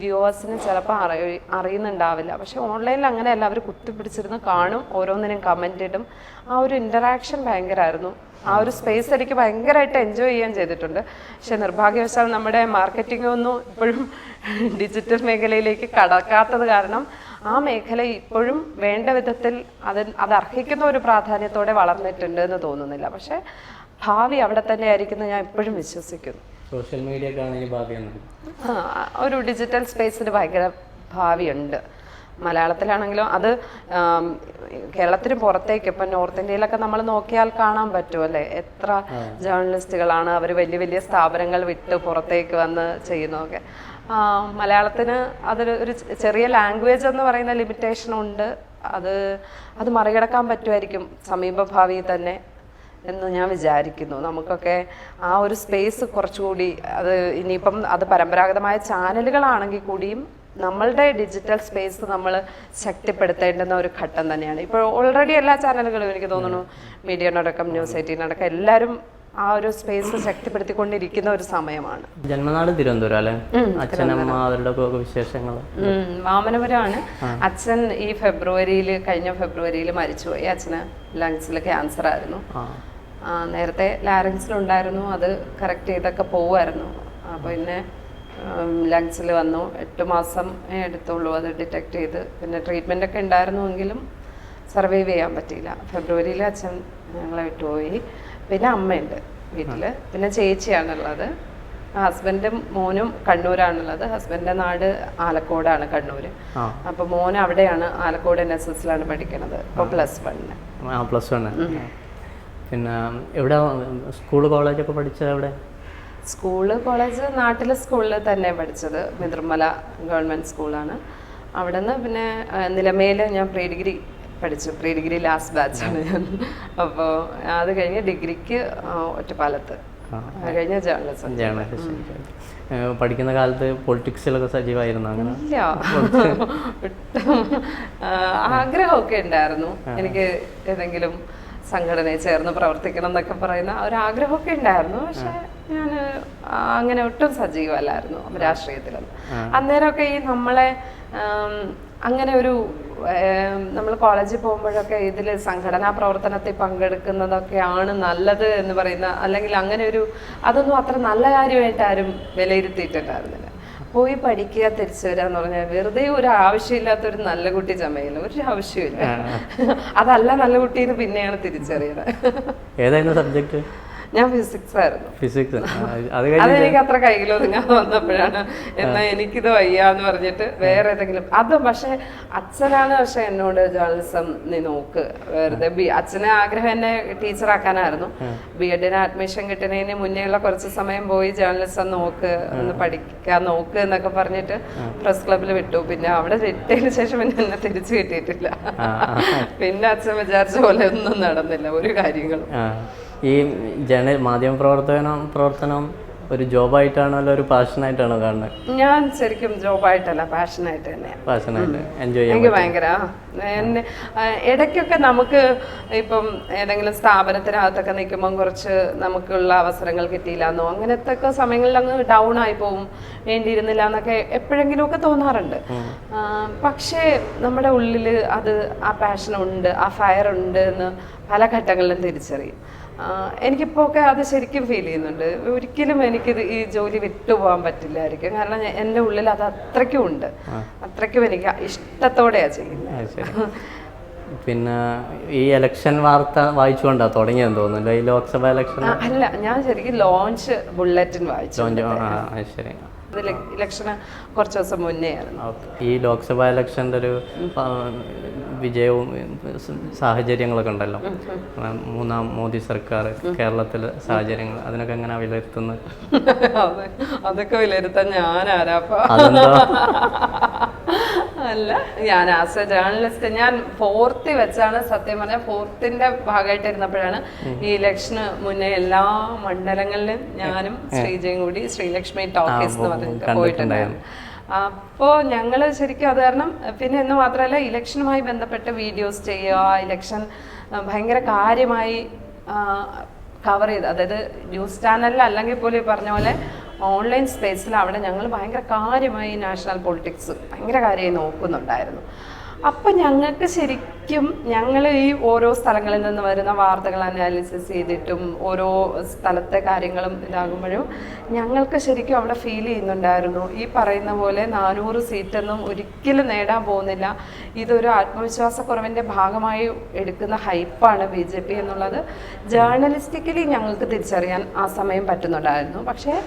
വ്യൂവേഴ്സിന് ചിലപ്പോൾ അറിയ അറിയുന്നുണ്ടാവില്ല. പക്ഷേ ഓൺലൈനിൽ അങ്ങനെയല്ല അവർ കുത്തിപ്പിടിച്ചിരുന്ന് കാണും ഓരോന്നിനും കമന്റ് ഇടും. ആ ഒരു ഇന്ററാക്ഷൻ ഭയങ്കരമായിരുന്നു ആ ഒരു സ്പേസ് എനിക്ക് ഭയങ്കരമായിട്ട് എൻജോയ് ചെയ്യാൻ ചെയ്തിട്ടുണ്ട്. പക്ഷെ നിർഭാഗ്യവശാൽ നമ്മുടെ മാർക്കറ്റിംഗ് ഒന്നും ഇപ്പോഴും ഡിജിറ്റൽ മേഖലയിലേക്ക് കടക്കാത്തത് കാരണം ആ മേഖല ഇപ്പോഴും വേണ്ട വിധത്തിൽ അത് അത് അർഹിക്കുന്ന ഒരു പ്രാധാന്യത്തോടെ വളർന്നിട്ടുണ്ട് എന്ന് തോന്നുന്നില്ല. പക്ഷേ ഭാവി അവിടെ തന്നെ ആയിരിക്കും ഞാൻ ഇപ്പോഴും വിശ്വസിക്കുന്നു. സോഷ്യൽ മീഡിയ ഇനി ഭാവിയെന്നത് ആ, ഒരു ഡിജിറ്റൽ സ്പേസിന് ഭയങ്കര ഭാവിയുണ്ട്. മലയാളത്തിലാണെങ്കിലും അത് കേരളത്തിന് പുറത്തേക്ക് ഇപ്പം നോർത്ത് ഇന്ത്യയിലൊക്കെ നമ്മൾ നോക്കിയാൽ കാണാൻ പറ്റും അല്ലേ? എത്ര ജേർണലിസ്റ്റുകളാണ് അവർ വലിയ വലിയ സ്ഥാപനങ്ങൾ വിട്ട് പുറത്തേക്ക് വന്ന് ചെയ്യുന്നതൊക്കെ. മലയാളത്തിന് അതൊരു ഒരു ചെറിയ ലാംഗ്വേജ് എന്ന് പറയുന്ന ലിമിറ്റേഷൻ ഉണ്ട്. അത് അത് മറികടക്കാൻ പറ്റുമായിരിക്കും സമീപഭാവിയിൽ തന്നെ. എന്ന് ഞാൻ വിചാരിക്കുന്നു. നമുക്കൊക്കെ ആ ഒരു സ്പേസ് കുറച്ചുകൂടി അത് ഇനിയിപ്പം അത് പരമ്പരാഗതമായ ചാനലുകളാണെങ്കിൽ കൂടിയും നമ്മളുടെ ഡിജിറ്റൽ സ്പേസ് നമ്മൾ ശക്തിപ്പെടുത്തേണ്ടുന്ന ഒരു ഘട്ടം തന്നെയാണ്. ഇപ്പോൾ ഓൾറെഡി എല്ലാ ചാനലുകളും എനിക്ക് തോന്നുന്നു മീഡിയനടക്കം ന്യൂസ് എയ്റ്റീനടക്കം എല്ലാവരും ആ ഒരു സ്പേസ് ശക്തിപ്പെടുത്തിക്കൊണ്ടിരിക്കുന്ന ഒരു സമയമാണ്. ജന്മനാട് തിരുവനന്തപുരം അല്ലേ? അച്ഛനമ്മ അവരുടെ വിശേഷങ്ങൾ. വാമനപുരമാണ് അച്ഛൻ ഈ ഫെബ്രുവരിയിൽ കഴിഞ്ഞ ഫെബ്രുവരിയിൽ മരിച്ചുപോയി. അച്ഛന് ലങ്സിൽ ക്യാൻസർ ആയിരുന്നു. നേരത്തെ ലാരൻസിലുണ്ടായിരുന്നു അത് കറക്റ്റ് ചെയ്തൊക്കെ പോവായിരുന്നു അപ്പോൾ പിന്നെ ലങ്സിൽ വന്നു. എട്ട് മാസം എടുത്തുള്ളൂ അത് ഡിറ്റക്ട് ചെയ്ത്. പിന്നെ ട്രീറ്റ്മെന്റ് ഒക്കെ ഉണ്ടായിരുന്നുവെങ്കിലും സർവൈവ് ചെയ്യാൻ പറ്റിയില്ല. ഫെബ്രുവരിയിൽ അച്ഛൻ ഞങ്ങളെ വിട്ടുപോയി. പിന്നെ അമ്മയുണ്ട് വീട്ടിൽ പിന്നെ ചേച്ചിയാണുള്ളത്. ഹസ്ബൻഡും മോനും കണ്ണൂരാണുള്ളത്. ഹസ്ബൻഡിന്റെ നാട് ആലക്കോടാണ് കണ്ണൂർ അപ്പൊ അപ്പോൾ മോൻ അവിടെയാണ് ആലക്കോട് എൻ എസ് എസിലാണ് പഠിക്കുന്നത് ഇപ്പോൾ പ്ലസ് വണ്ണിന് പ്ലസ് വൺ പിന്നെ എവിടെ സ്കൂൾ കോളേജ് കോളേജൊക്കെ പഠിച്ചത് എവിടെ? സ്കൂൾ കോളേജ് നാട്ടിലെ സ്കൂളിൽ തന്നെ പഠിച്ചത്. മിതിർമല ഗവൺമെന്റ് സ്കൂളാണ്. അവിടെ നിന്ന് പിന്നെ നിലമേൽ ഞാൻ പ്രീ ഡിഗ്രി പഠിച്ചു. പ്രീ ഡിഗ്രി ലാസ്റ്റ് ബാച്ചാണ് ഞാൻ. അപ്പോൾ അത് കഴിഞ്ഞ് ഡിഗ്രിക്ക് ഒറ്റപ്പാലത്ത്. കഴിഞ്ഞ ജേർണലിസം പഠിക്കുന്ന കാലത്ത് പൊളിറ്റിക്സിലൊക്കെ സജീവമായിരുന്നു അങ്ങനെ? ഇല്ല. ആഗ്രഹമൊക്കെ ഉണ്ടായിരുന്നു. എനിക്ക് ഏതെങ്കിലും സംഘടനയിൽ ചേർന്ന് പ്രവർത്തിക്കണം എന്നൊക്കെ പറയുന്ന ഒരു ആഗ്രഹമൊക്കെ ഉണ്ടായിരുന്നു. പക്ഷെ ഞാൻ അങ്ങനെ ഒട്ടും സജീവമല്ലായിരുന്നു രാഷ്ട്രീയത്തിലൊന്നും. അന്നേരമൊക്കെ ഈ നമ്മളെ അങ്ങനെ ഒരു നമ്മൾ കോളേജിൽ പോകുമ്പോഴൊക്കെ ഇതിൽ സംഘടനാ പ്രവർത്തനത്തിൽ പങ്കെടുക്കുന്നതൊക്കെയാണ് നല്ലത് എന്ന് പറയുന്ന അല്ലെങ്കിൽ അങ്ങനെ ഒരു അതൊന്നും അത്ര നല്ല കാര്യമായിട്ട് ആരും വിലയിരുത്തിയിട്ടുണ്ടായിരുന്നില്ല. പോയി പഠിക്കുക തിരിച്ചു വരിക എന്ന് പറഞ്ഞാൽ വെറുതെ ഒരു ആവശ്യമില്ലാത്ത ഒരു നല്ല കുട്ടി ചമയില്ല ഒരു ആവശ്യമില്ല അതല്ല നല്ല കുട്ടി എന്ന് പിന്നെയാണ് തിരിച്ചറിയുന്നത്. ഏതായിരുന്നു സബ്ജക്റ്റ് ഞാൻ ഫിസിക്സ് ആയിരുന്നു. ഫിസിക്സ് അതെനിക്ക് അത്ര ഒതുങ്ങാതെ വന്നപ്പോഴാണ്. എന്നാ എനിക്കിത് വയ്യാന്ന് പറഞ്ഞിട്ട് വേറെ ഏതെങ്കിലും അത് പക്ഷെ അച്ഛനാണ് പക്ഷെ എന്നോട് ജേർണലിസം നീ നോക്ക്. വെറുതെ ബി അച്ഛന് ആഗ്രഹം എന്നെ ടീച്ചറാക്കാനായിരുന്നു ബി എഡിന് അഡ്മിഷൻ കിട്ടുന്നതിന് മുന്നേ ഉള്ള കുറച്ച് സമയം പോയി ജേർണലിസം നോക്ക് ഒന്ന് പഠിക്കാൻ നോക്ക് എന്നൊക്കെ പറഞ്ഞിട്ട് പ്രസ് ക്ലബിൽ വിട്ടു. പിന്നെ അവിടെ വിട്ടതിന് ശേഷം പിന്നെ എന്നെ തിരിച്ചു കിട്ടിയിട്ടില്ല. പിന്നെ അച്ഛൻ വിചാരിച്ച പോലെ ഒന്നും നടന്നില്ല. ഒരു കാര്യങ്ങളും. ഈ ജന മാധ്യമ പ്രവർത്തനം പ്രവർത്തനം ഒരു ജോബായിട്ടാണോ അല്ല ഒരു പാഷനായിട്ടാണോ കാണുന്നത്? ഞാൻ ശരിക്കും ജോബായിട്ടല്ല പാഷനായിട്ട് തന്നെയാണ് പാഷനായിട്ട് എൻജോയ് ചെയ്യാൻ എനിക്ക് ഭയങ്കര എന്നെ ഇടയ്ക്കൊക്കെ നമുക്ക് ഇപ്പം ഏതെങ്കിലും സ്ഥാപനത്തിനകത്തൊക്കെ നിൽക്കുമ്പം കുറച്ച് നമുക്കുള്ള അവസരങ്ങൾ കിട്ടിയില്ല എന്നോ അങ്ങനത്തെ ഒക്കെ സമയങ്ങളിൽ അങ്ങ് ഡൗൺ ആയി പോകും വേണ്ടിയിരുന്നില്ല എന്നൊക്കെ എപ്പോഴെങ്കിലുമൊക്കെ തോന്നാറുണ്ട്. പക്ഷേ നമ്മുടെ ഉള്ളിൽ അത് ആ പാഷൻ ഉണ്ട് ആ ഫയർ ഉണ്ട് എന്ന് പല ഘട്ടങ്ങളിലും തിരിച്ചറിയും. എനിക്കിപ്പോൾ ഒക്കെ അത് ശരിക്കും ഫീൽ ചെയ്യുന്നുണ്ട്. ഒരിക്കലും എനിക്കിത് ഈ ജോലി വിട്ടുപോകാൻ പറ്റില്ലായിരിക്കും. കാരണം എന്റെ എന്റെ ഉള്ളിൽ അത് അത്രയ്ക്കും ഉണ്ട്. അത്രയ്ക്കും എനിക്ക് ഇഷ്ടത്തോടെയാണ് ചെയ്യുന്നത്. പിന്നെ ഈ ഇലക്ഷൻ വാർത്ത വായിച്ചുകൊണ്ടാ തുടങ്ങിയെന്ന് തോന്നുന്നു ഈ ലോക്സഭ ഇലക്ഷൻ അല്ല ഞാൻ ശരിക്കും ലോഞ്ച് ബുള്ളറ്റിൻ വായിച്ചു ശരി. ഇലക്ഷന് കുറച്ച് ദിവസം മുന്നേ ആയിരുന്നു. ഈ ലോക്സഭാ ഇലക്ഷന്റെ ഒരു വിജയവും സാഹചര്യങ്ങളൊക്കെ ഉണ്ടല്ലോ. മൂന്നാം മോദി സർക്കാർ കേരളത്തിലെ സാഹചര്യങ്ങൾ അതിനൊക്കെ എങ്ങനെ വിലയിരുത്തുന്നത് അതൊക്കെ വിലയിരുത്താൻ ഞാൻ ആരാപ്പ അല്ല ഞാൻ ആസ് എ ജേർണലിസ്റ്റ് ഞാൻ ഫോർത്തി വെച്ചാണ് സത്യം പറഞ്ഞാൽ ഫോർത്തിന്റെ ഭാഗമായിട്ട് ഇരുന്നപ്പോഴാണ് ഈ ഇലക്ഷന് മുന്നേ എല്ലാ മണ്ഡലങ്ങളിലും ഞാനും ശ്രീജയും കൂടി ശ്രീലക്ഷ്മി ടോക്കീസ് എന്ന് പറഞ്ഞിട്ട് പോയിട്ടുണ്ടായിരുന്നു. അപ്പോൾ ഞങ്ങൾ ശരിക്കും അത് കാരണം പിന്നെ എന്ന് മാത്രമല്ല ഇലക്ഷനുമായി ബന്ധപ്പെട്ട വീഡിയോസ് ചെയ്യുക ഇലക്ഷൻ ഭയങ്കര കാര്യമായി കവർ ചെയ്ത് അതായത് ന്യൂസ് ചാനലിൽ അല്ലെങ്കിൽ പോലും പറഞ്ഞ പോലെ ഓൺലൈൻ സ്പേസിൽ അവിടെ ഞങ്ങൾ ഭയങ്കര കാര്യമായി നാഷണൽ പൊളിറ്റിക്സ് ഭയങ്കര കാര്യമായി നോക്കുന്നുണ്ടായിരുന്നു. അപ്പം ഞങ്ങൾക്ക് ശരിക്കും ഞങ്ങൾ ഈ ഓരോ സ്ഥലങ്ങളിൽ നിന്ന് വരുന്ന വാർത്തകൾ അനാലിസിസ് ചെയ്തിട്ടും ഓരോ സ്ഥലത്തെ കാര്യങ്ങളും ഇതാകുമ്പോഴും ഞങ്ങൾക്ക് ശരിക്കും അവിടെ ഫീൽ ചെയ്യുന്നുണ്ടായിരുന്നു. ഈ പറയുന്ന പോലെ നാനൂറ് സീറ്റൊന്നും ഒരിക്കലും നേടാൻ പോകുന്നില്ല. ഇതൊരു ആത്മവിശ്വാസക്കുറവിന്റെ ഭാഗമായി എടുക്കുന്ന ഹൈപ്പാണ് ബി ജെ പി എന്നുള്ളത്. ജേർണലിസ്റ്റിക്കലി ഞങ്ങൾക്ക് തിരിച്ചറിയാൻ ആ സമയം പറ്റുന്നുണ്ടായിരുന്നു. പക്ഷേ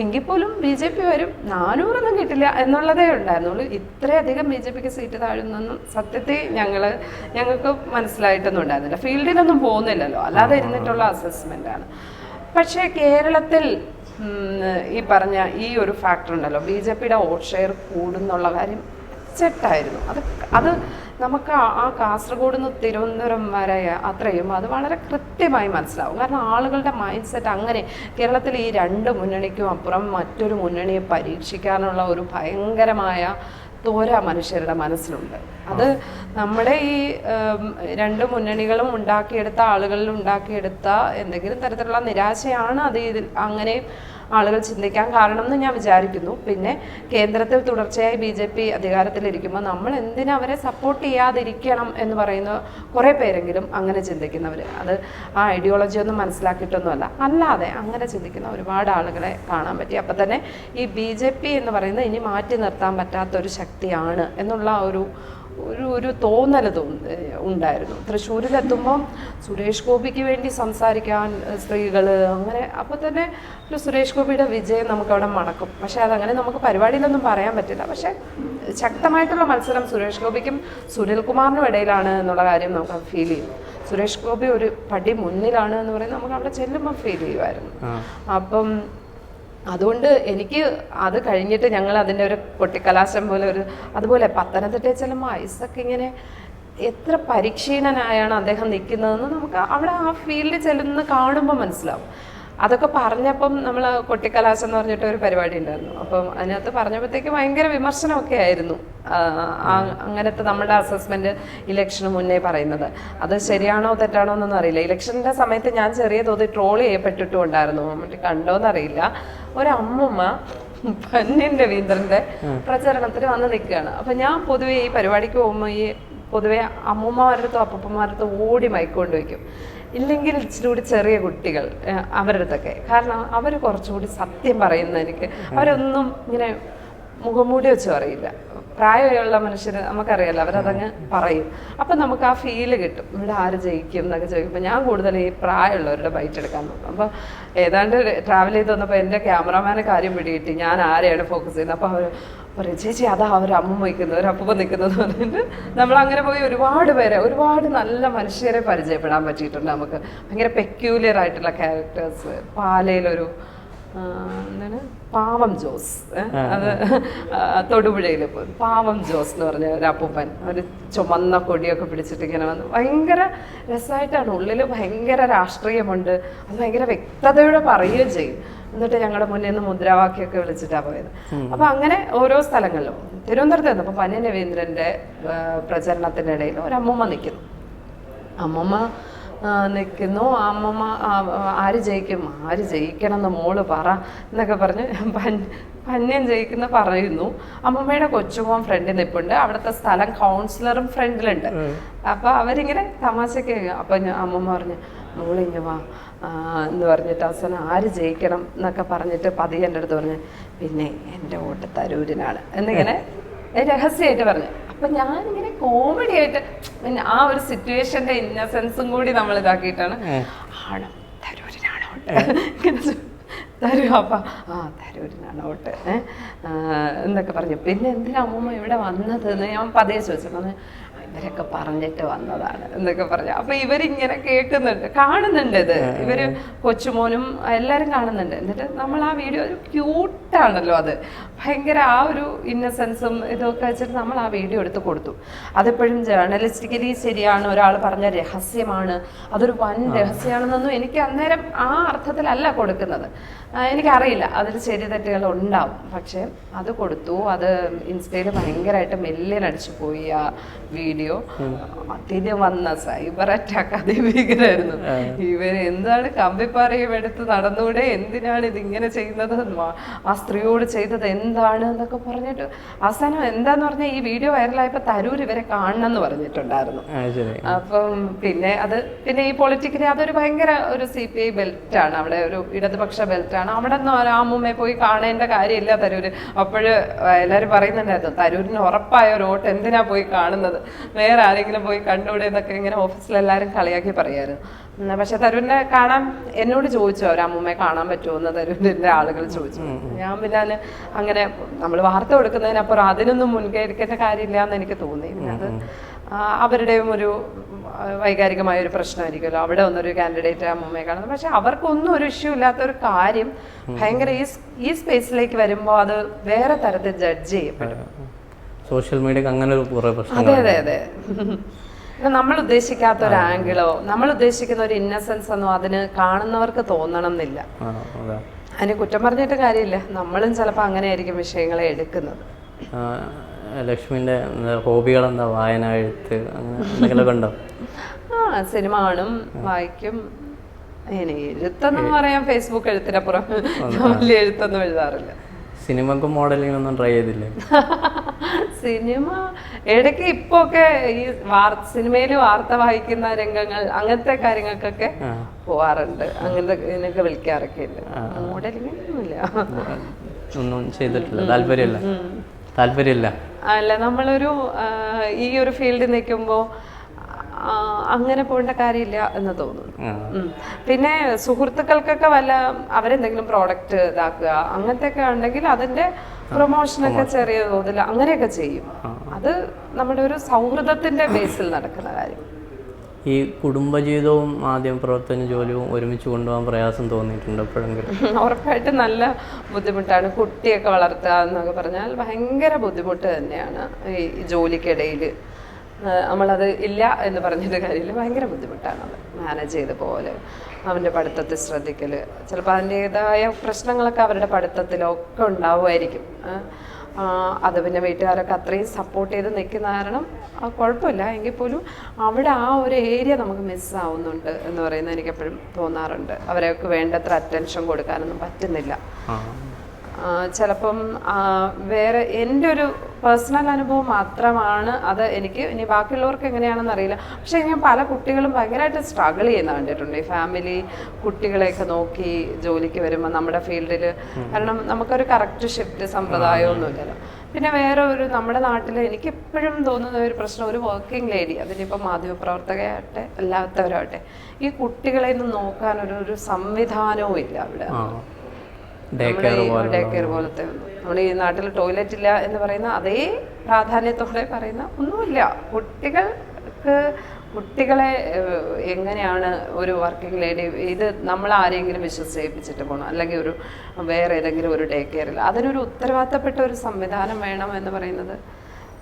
എങ്കിൽ പോലും ബി ജെ പി വരും. നാനൂറൊന്നും കിട്ടില്ല എന്നുള്ളതേ ഉണ്ടായിരുന്നുള്ളൂ. ഇത്രയധികം ബി ജെ പിക്ക് സീറ്റ് താഴുന്നൊന്നും സത്യത്തിൽ ഞങ്ങൾ ഞങ്ങൾക്ക് മനസ്സിലായിട്ടൊന്നും ഉണ്ടായിരുന്നില്ല. ഫീൽഡിലൊന്നും പോകുന്നില്ലല്ലോ. അല്ലാതെ ഇരുന്നിട്ടുള്ള ആണ്. പക്ഷേ കേരളത്തിൽ ഈ പറഞ്ഞ ഈ ഒരു ഫാക്ടർ ഉണ്ടല്ലോ. ബി ജെ പിയുടെ വോട്ട് ഷെയർ കൂടുന്നുള്ള കാര്യം സെറ്റായിരുന്നു അത് അത് നമുക്ക് ആ- കാസർഗോഡ് നിന്ന് തിരുവനന്തപുരം വരെ അത്രയും അത് വളരെ കൃത്യമായി മനസ്സിലാവും. കാരണം ആളുകളുടെ മൈൻഡ് സെറ്റ് അങ്ങനെ കേരളത്തിൽ ഈ രണ്ട് മുന്നണിക്കും അപ്പുറം മറ്റൊരു മുന്നണിയെ പരീക്ഷിക്കാനുള്ള ഒരു ഭയങ്കരമായ തോര മനുഷ്യരുടെ മനസ്സിലുണ്ട്. അത് നമ്മുടെ ഈ രണ്ട് മുന്നണികളും ഉണ്ടാക്കിയെടുത്ത ആളുകളിൽ ഉണ്ടാക്കിയെടുത്ത എന്തെങ്കിലും തരത്തിലുള്ള നിരാശയാണ് അത് ഇതിൽ അങ്ങനെ ആളുകൾ ചിന്തിക്കാൻ കാരണം എന്ന് ഞാൻ വിചാരിക്കുന്നു. പിന്നെ കേന്ദ്രത്തിൽ തുടർച്ചയായി ബി ജെ പി അധികാരത്തിലിരിക്കുമ്പോൾ നമ്മൾ എന്തിനാ അവരെ സപ്പോർട്ട് ചെയ്യാതിരിക്കണം എന്ന് പറയുന്ന കുറേ പേരെങ്കിലും അങ്ങനെ ചിന്തിക്കുന്നവർ അത് ആ ഐഡിയോളജി ഒന്നും മനസ്സിലാക്കിയിട്ടൊന്നുമല്ല. അല്ലാതെ അങ്ങനെ ചിന്തിക്കുന്ന ഒരുപാട് ആളുകളെ കാണാൻ പറ്റി. അപ്പം തന്നെ ഈ ബി ജെ പി എന്ന് പറയുന്നത് ഇനി മാറ്റി നിർത്താൻ പറ്റാത്തൊരു ശക്തിയാണ് എന്നുള്ള ഒരു ഒരു ഒരു തോന്നൽ തോന്നി ഉണ്ടായിരുന്നു. തൃശ്ശൂരിലെത്തുമ്പം സുരേഷ് ഗോപിക്ക് വേണ്ടി സംസാരിക്കാൻ സ്ത്രീകൾ അങ്ങനെ അപ്പോൾ തന്നെ ഒരു സുരേഷ് ഗോപിയുടെ വിജയം നമുക്കവിടെ മണക്കും. പക്ഷേ അതങ്ങനെ നമുക്ക് പരിപാടിയിലൊന്നും പറയാൻ പറ്റില്ല. പക്ഷേ ശക്തമായിട്ടുള്ള മത്സരം സുരേഷ് ഗോപിക്കും സുനിൽകുമാറിനും ഇടയിലാണ് എന്നുള്ള കാര്യം നമുക്ക് ഫീൽ ചെയ്യും. സുരേഷ് ഗോപി ഒരു പടി മുന്നിലാണ് എന്ന് പറയുന്നത് നമുക്ക് അവിടെ ചെല്ലുമ്പോൾ ഫീൽ ചെയ്യുമായിരുന്നു. അപ്പം അതുകൊണ്ട് എനിക്ക് അത് കഴിഞ്ഞിട്ട് ഞങ്ങൾ അതിന്റെ ഒരു കൊട്ടിക്കലാശം പോലെ ഒരു അതുപോലെ പത്തനംതിട്ടയിൽ ചെല്ലുമ്പോൾ ഐസക്ക് ഇങ്ങനെ എത്ര പരിക്ഷീണനായാണ് അദ്ദേഹം നിൽക്കുന്നതെന്ന് നമുക്ക് അവിടെ ആ ഫീൽഡിൽ ചെല്ലുന്ന കാണുമ്പോൾ മനസ്സിലാവും. അതൊക്കെ പറഞ്ഞപ്പം നമ്മൾ കൊട്ടിക്കലാസ് എന്ന് പറഞ്ഞിട്ട് ഒരു പരിപാടി ഉണ്ടായിരുന്നു. അപ്പം അതിനകത്ത് പറഞ്ഞപ്പോഴത്തേക്ക് ഭയങ്കര വിമർശനമൊക്കെ ആയിരുന്നു. അങ്ങനത്തെ നമ്മുടെ അസസ്മെന്റ് ഇലക്ഷന് മുന്നേ പറയുന്നത്. അത് ശരിയാണോ തെറ്റാണോ എന്നൊന്നും അറിയില്ല. ഇലക്ഷന്റെ സമയത്ത് ഞാൻ ചെറിയ തോതിൽ ട്രോൾ ചെയ്യപ്പെട്ടിട്ടും ഉണ്ടായിരുന്നു. മറ്റേ കണ്ടോന്നറിയില്ല ഒരമ്മമ്മ പന്നിൻ രവീന്ദ്രന്റെ പ്രചരണത്തിന് വന്ന് നിൽക്കുകയാണ്. അപ്പം ഞാൻ പൊതുവേ ഈ പരിപാടിക്ക് പോകുമ്പോൾ ഈ പൊതുവെ അമ്മൂമ്മമാരുടെ അടുത്തും അപ്പൂപ്പന്മാരുടെ അടുത്തും ഓടി മയക്കൊണ്ട് വയ്ക്കും ഇല്ലെങ്കിൽ ഇച്ചിരി കൂടി ചെറിയ കുട്ടികൾ ഏഹ്, അവരുടെ അടുത്തൊക്കെ കാരണം അവർ കുറച്ചുകൂടി സത്യം പറയുന്ന എനിക്ക് അവരൊന്നും ഇങ്ങനെ മുഖംമൂടി വെച്ച് പറയില്ല. പ്രായമുള്ള മനുഷ്യർ നമുക്കറിയാലോ അവരതങ്ങ് പറയും. അപ്പം നമുക്ക് ആ ഫീൽ കിട്ടും. ഇവിടെ ആര് ജയിക്കും എന്നൊക്കെ ചോദിക്കുമ്പോൾ ഞാൻ കൂടുതൽ ഈ പ്രായമുള്ളവരുടെ ബൈറ്റ് എടുക്കാൻ നോക്കും. അപ്പോൾ ഏതാണ്ട് ട്രാവൽ ചെയ്ത് വന്നപ്പോൾ എന്റെ ക്യാമറാമാനെ കാര്യം പിടികിട്ടി. ഞാൻ ആരെയാണ് ഫോക്കസ് ചെയ്യുന്നത്? അപ്പോൾ അവർ പറയും ചേച്ചി അതാ അവർ അമ്മ വയ്ക്കുന്നത് ഒരു അപ്പൂപ്പ നിൽക്കുന്നത് പറഞ്ഞിട്ട് നമ്മൾ അങ്ങനെ പോയി ഒരുപാട് പേരെ ഒരുപാട് നല്ല മനുഷ്യരെ പരിചയപ്പെടാൻ പറ്റിയിട്ടുണ്ട് നമുക്ക്. ഭയങ്കര പെക്യൂലിയർ ആയിട്ടുള്ള ക്യാരക്ടേഴ്സ് പാലയിലൊരു എന്താണ്? പാവം ജോസ്? അത് തൊടുപുഴയിൽ പാവം ജോസ് എന്ന് പറഞ്ഞ ഒരു അപ്പൂപ്പൻ. ഒരു ചുമന്ന കൊടിയൊക്കെ പിടിച്ചിട്ട് ഇങ്ങനെ വന്ന് ഭയങ്കര രസമായിട്ടാണ്. ഉള്ളിൽ ഭയങ്കര രാഷ്ട്രീയമുണ്ട്. അത് ഭയങ്കര വ്യക്തതയോടെ പറയുകയും ചെയ്യും. എന്നിട്ട് ഞങ്ങളുടെ മുന്നിൽ നിന്ന് മുദ്രാവാക്യമൊക്കെ വിളിച്ചിട്ടാണ് പോയത്. അപ്പൊ അങ്ങനെ ഓരോ സ്ഥലങ്ങളിലും തിരുവനന്തപുരത്ത് നിന്നപ്പോ പന്യൻ രവീന്ദ്രന്റെ പ്രചരണത്തിനിടയിൽ പ്രചരണത്തിന്റെ ഇടയിൽ ഒരു അമ്മൂമ്മ നിൽക്കുന്നു അമ്മമ്മ നിൽക്കുന്നു അമ്മമ്മ ആര് ജയിക്കും? ആര് ജയിക്കണം എന്ന് മോൾ പറ എന്നൊക്കെ പറഞ്ഞ് പന്യൻ ജയിക്കുന്ന പറയുന്നു. അമ്മമ്മയുടെ കൊച്ചുമോൻ ഫ്രണ്ടിൽ നിൽപ്പുണ്ട് അവിടുത്തെ സ്ഥലം കൗൺസിലറും ഫ്രണ്ടിലുണ്ട്. അപ്പൊ അവരിങ്ങനെ തമാശക്ക് അപ്പൊ അമ്മമ്മ പറഞ്ഞു മോളിങ്ങ വാ. എന്ന് പറഞ്ഞിട്ട് അവസാനം ആര് ജയിക്കണം എന്നൊക്കെ പറഞ്ഞിട്ട് പതിയെ എന്റെ അടുത്ത് പറഞ്ഞു പിന്നെ എന്റെ വോട്ട് തരൂരിനാണ്. എന്നിങ്ങനെ രഹസ്യമായിട്ട് പറഞ്ഞു. അപ്പൊ ഞാനിങ്ങനെ കോമഡി ആയിട്ട് പിന്നെ ആ ഒരു സിറ്റുവേഷന്റെ ഇന്നസെൻസും കൂടി നമ്മൾ ഇതാക്കിയിട്ടാണ്. ആണ് തരൂരിനാണ് വോട്ട്. തരൂ അപ്പ. ആ തരൂരിനാണ് വോട്ട്. ഏഹ് എന്നൊക്കെ പറഞ്ഞു. പിന്നെ എന്തിനാ അമ്മൂമ്മ ഇവിടെ വന്നത്? എന്ന് ഞാൻ പതിയെ ചോദിച്ചു. പറഞ്ഞു ഇവരൊക്കെ പറഞ്ഞിട്ട് വന്നതാണ് എന്നൊക്കെ പറഞ്ഞു. അപ്പൊ ഇവരിങ്ങനെ കേൾക്കുന്നുണ്ട് കാണുന്നുണ്ട് ഇത്. ഇവർ കൊച്ചുമോനും എല്ലാരും കാണുന്നുണ്ട്. എന്നിട്ട് നമ്മൾ ആ വീഡിയോ ഒരു ക്യൂട്ടാണല്ലോ അത്. ഭയങ്കര ആ ഒരു ഇന്നസെൻസും ഇതൊക്കെ വെച്ചിട്ട് നമ്മൾ ആ വീഡിയോ എടുത്ത് കൊടുത്തു. അതെപ്പോഴും ജേർണലിസ്റ്റിക്കലി ശരിയാണ്. ഒരാൾ പറഞ്ഞ രഹസ്യമാണ്. അതൊരു വൻ രഹസ്യമാണെന്നൊന്നും എനിക്ക് അന്നേരം ആ അർത്ഥത്തിലല്ല കൊടുക്കുന്നത്. എനിക്കറിയില്ല. അതിൽ ശരി തെറ്റുകൾ ഉണ്ടാവും. പക്ഷേ അത് കൊടുത്തു. അത് ഇൻസ്റ്റയിൽ ഭയങ്കരമായിട്ട് മെല്ലിനടിച്ചു പോയി ആ വീഡിയോ. അതിന് വന്ന സൈബർ അറ്റാക്ക് അതിഭീകരമായിരുന്നു ഇവർ എന്താണ് കമ്പിപ്പാറയും എടുത്ത് നടന്നുകൂടെ എന്തിനാണ് ഇതിങ്ങനെ ചെയ്യുന്നത്? ആ സ്ത്രീയോട് ചെയ്തത് എന്താണ് എന്നൊക്കെ പറഞ്ഞിട്ട് അവസാനം എന്താന്ന് പറഞ്ഞാൽ ഈ വീഡിയോ വൈറലായപ്പോൾ തരൂർ ഇവരെ കാണണം എന്ന് പറഞ്ഞിട്ടുണ്ടായിരുന്നു അപ്പം പിന്നെ അത് പിന്നെ ഈ പൊളിറ്റിക്കലി അതൊരു ഭയങ്കര ഒരു സി പി ഐ ബെൽറ്റ് ആണ് അവിടെ ഒരു ഇടതുപക്ഷ ബെൽറ്റ് ആണ് അവിടെ നിന്ന് അമ്മൂമ്മയെ പോയി കാണേണ്ട കാര്യമില്ല തരൂര്. അപ്പോഴ് എല്ലാവരും പറയുന്നുണ്ടായിരുന്നു തരൂരിന് ഉറപ്പായ ഒരു വോട്ട് എന്തിനാ പോയി കാണുന്നത്? വേറെ ആരെങ്കിലും പോയി കണ്ടുകൂടെ എന്നൊക്കെ ഇങ്ങനെ ഓഫീസിലെല്ലാരും കളിയാക്കി പറയായിരുന്നു. പക്ഷെ തരൂരിനെ കാണാൻ എന്നോട് ചോദിച്ചു അവർ അമ്മൂമ്മയെ കാണാൻ പറ്റുമോ? എന്ന് തരൂരിന്റെ ആളുകൾ ചോദിച്ചു. ഞാൻ പിന്നെ അങ്ങനെ നമ്മൾ വാർത്ത കൊടുക്കുന്നതിനപ്പുറം അതിനൊന്നും മുൻകൈ എടുക്കേണ്ട കാര്യമില്ല എന്ന് എനിക്ക് തോന്നി പിന്നെ അത് അവരുടെയും ഒരു വൈകാരികമായ ഒരു പ്രശ്നമായിരിക്കുമല്ലോ. അവിടെ ഒന്നൊരു കാൻഡിഡേറ്റ് അമ്മൂമ്മയെ കാണുന്നത് പക്ഷെ അവർക്കൊന്നും ഒരു ഇഷ്യൂ ഇല്ലാത്ത ഒരു കാര്യം ഭയങ്കര ഈ ഈ സ്പേസിലേക്ക് വരുമ്പോൾ അത് വേറെ തരത്തിൽ ജഡ്ജ് ചെയ്യപ്പെടും. സോഷ്യൽ മീഡിയക്ക് അങ്ങനെ ഒരു കുറേ പ്രശ്നങ്ങൾ അതെ അതെ അതെ. നമ്മൾ ഉദ്ദേശിക്കാത്ത ഒരു ആംഗിളോ നമ്മൾ ഉദ്ദേശിക്കുന്ന ഒരു ഇന്നസെൻസ് ഒന്നും അതിന് കാണുന്നവർക്ക് തോന്നണം എന്നില്ല അതെ. അതിന് കുറ്റം പറഞ്ഞിട്ട് കാര്യമില്ല. നമ്മളും ചിലപ്പോൾ അങ്ങനെയായിരിക്കും വിഷയങ്ങളെ എടുക്കുന്നത്. ലക്ഷ്മിന്റെ ഹോബികൾ എന്താ വായന എഴുത്ത് അങ്ങനെ ഉണ്ടോ? ആ സിനിമ കാണും വായിക്കും. ഇനി എഴുത്തെന്ന് പറയാൻ ഫേസ്ബുക്ക് എഴുത്തിനപ്പുറം. വലിയ എഴുത്തൊന്നും എഴുതാറില്ല. സിനിമക്കും മോഡലിംഗ് ഒന്നും ട്രൈ ചെയ്തില്ലേ? സിനിമ ഇടയ്ക്ക് ഇപ്പൊ ഒക്കെ ഈ സിനിമയിൽ വാർത്ത വായിക്കുന്ന രംഗങ്ങൾ അങ്ങനത്തെ കാര്യങ്ങൾക്കൊക്കെ പോവാറുണ്ട്. അങ്ങനത്തെ ഇതിനൊക്കെ വിളിക്കാറൊക്കെ ഉണ്ട്. മോഡലിംഗ് ഒന്നുമില്ല ഒന്നും ചെയ്തിട്ടില്ല. താല്പര്യമില്ല. താല്പര്യമില്ല. അല്ല നമ്മളൊരു ഈ ഒരു ഫീൽഡിൽ നിൽക്കുമ്പോൾ അങ്ങനെ പോകേണ്ട കാര്യമില്ല എന്ന് തോന്നുന്നു. പിന്നെ സുഹൃത്തുക്കൾക്കൊക്കെ വല്ല അവരെന്തെങ്കിലും പ്രോഡക്റ്റ് ഇതാക്കുക അങ്ങനത്തെ ഒക്കെ ഉണ്ടെങ്കിൽ അതിന്റെ പ്രൊമോഷനൊക്കെ ചെറിയ തോതിൽ അങ്ങനെയൊക്കെ ചെയ്യും. അത് നമ്മുടെ ഒരു സൗഹൃദത്തിന്റെ ബേസിൽ നടക്കുന്ന കാര്യം. ഈ കുടുംബജീവിതവും ആദ്യം പ്രവർത്തന ജോലിയും ഒരുമിച്ച് കൊണ്ടുപോകാൻ പ്രയാസം തോന്നിയിട്ടുണ്ട് എപ്പോഴെങ്കിലും? ഉറപ്പായിട്ട് നല്ല ബുദ്ധിമുട്ടാണ്. കുട്ടിയൊക്കെ വളർത്തുക എന്നൊക്കെ പറഞ്ഞാൽ ഭയങ്കര ബുദ്ധിമുട്ട് തന്നെയാണ് ഈ ജോലിക്കിടയിൽ നമ്മളത് ഇല്ല എന്ന് പറഞ്ഞിട്ട് കാര്യമില്ല. ഭയങ്കര ബുദ്ധിമുട്ടാണ് അത് മാനേജ് ചെയ്ത് പോലെ. അവന്റെ പഠിത്തത്തിൽ ശ്രദ്ധിക്കൽ ചിലപ്പോൾ അതിന്റെതായ പ്രശ്നങ്ങളൊക്കെ അവരുടെ പഠിത്തത്തിലൊക്കെ ഉണ്ടാവുമായിരിക്കും. അത് പിന്നെ വീട്ടുകാരൊക്കെ അത്രയും സപ്പോർട്ട് ചെയ്ത് നിൽക്കുന്ന കാരണം കുഴപ്പമില്ല. എങ്കിൽ പോലും അവിടെ ആ ഒരു ഏരിയ നമുക്ക് മിസ്സാവുന്നുണ്ട് എന്ന് പറയുന്നത് എനിക്കെപ്പോഴും തോന്നാറുണ്ട്. അവരെയൊക്കെ വേണ്ടത്ര അറ്റൻഷൻ കൊടുക്കാനൊന്നും പറ്റുന്നില്ല. ചിലപ്പം വേറെ എന്റെ ഒരു പേഴ്സണൽ അനുഭവം മാത്രമാണ് അത് എനിക്ക് ഇനി ബാക്കിയുള്ളവർക്ക് എങ്ങനെയാണെന്ന് അറിയില്ല. പക്ഷേ ഞാൻ പല കുട്ടികളും ഭയങ്കരമായിട്ട് സ്ട്രഗിൾ ചെയ്യുന്ന കണ്ടിട്ടുണ്ട്. ഈ ഫാമിലി കുട്ടികളെയൊക്കെ നോക്കി ജോലിക്ക് വരുമ്പോൾ നമ്മുടെ ഫീൽഡിൽ കാരണം നമുക്കൊരു കറക്റ്റ് ഷിഫ്റ്റ് സമ്പ്രദായമൊന്നുമില്ലല്ലോ. പിന്നെ വേറെ ഒരു നമ്മുടെ നാട്ടിൽ എനിക്ക് എപ്പോഴും തോന്നുന്ന ഒരു പ്രശ്നം ഒരു വർക്കിംഗ് ലേഡി അതിനിപ്പോൾ മാധ്യമപ്രവർത്തകയാകട്ടെ അല്ലാത്തവരാകട്ടെ ഈ കുട്ടികളെ ഒന്നും നോക്കാനൊരു ഒരു സംവിധാനവും ഇല്ല അവിടെ ഡേ കെയർ പോലെ കെയർ പോലത്തെ നമ്മൾ ഈ നാട്ടിൽ ടോയ്ലറ്റ് ഇല്ല എന്ന് പറയുന്ന അതേ പ്രാധാന്യത്തോടെ പറയുന്ന ഒന്നുമില്ല. കുട്ടികൾക്ക് കുട്ടികളെ എങ്ങനെയാണ് ഒരു വർക്കിംഗ് ലേഡി ഇത് നമ്മൾ ആരെങ്കിലും വിശ്വസിപ്പിച്ചിട്ട് പോകണം അല്ലെങ്കിൽ ഒരു വേറെ ഏതെങ്കിലും ഒരു ഡേ കെയറിൽ അതിനൊരു ഉത്തരവാദിത്തപ്പെട്ട ഒരു സംവിധാനം വേണം എന്ന് പറയുന്നത്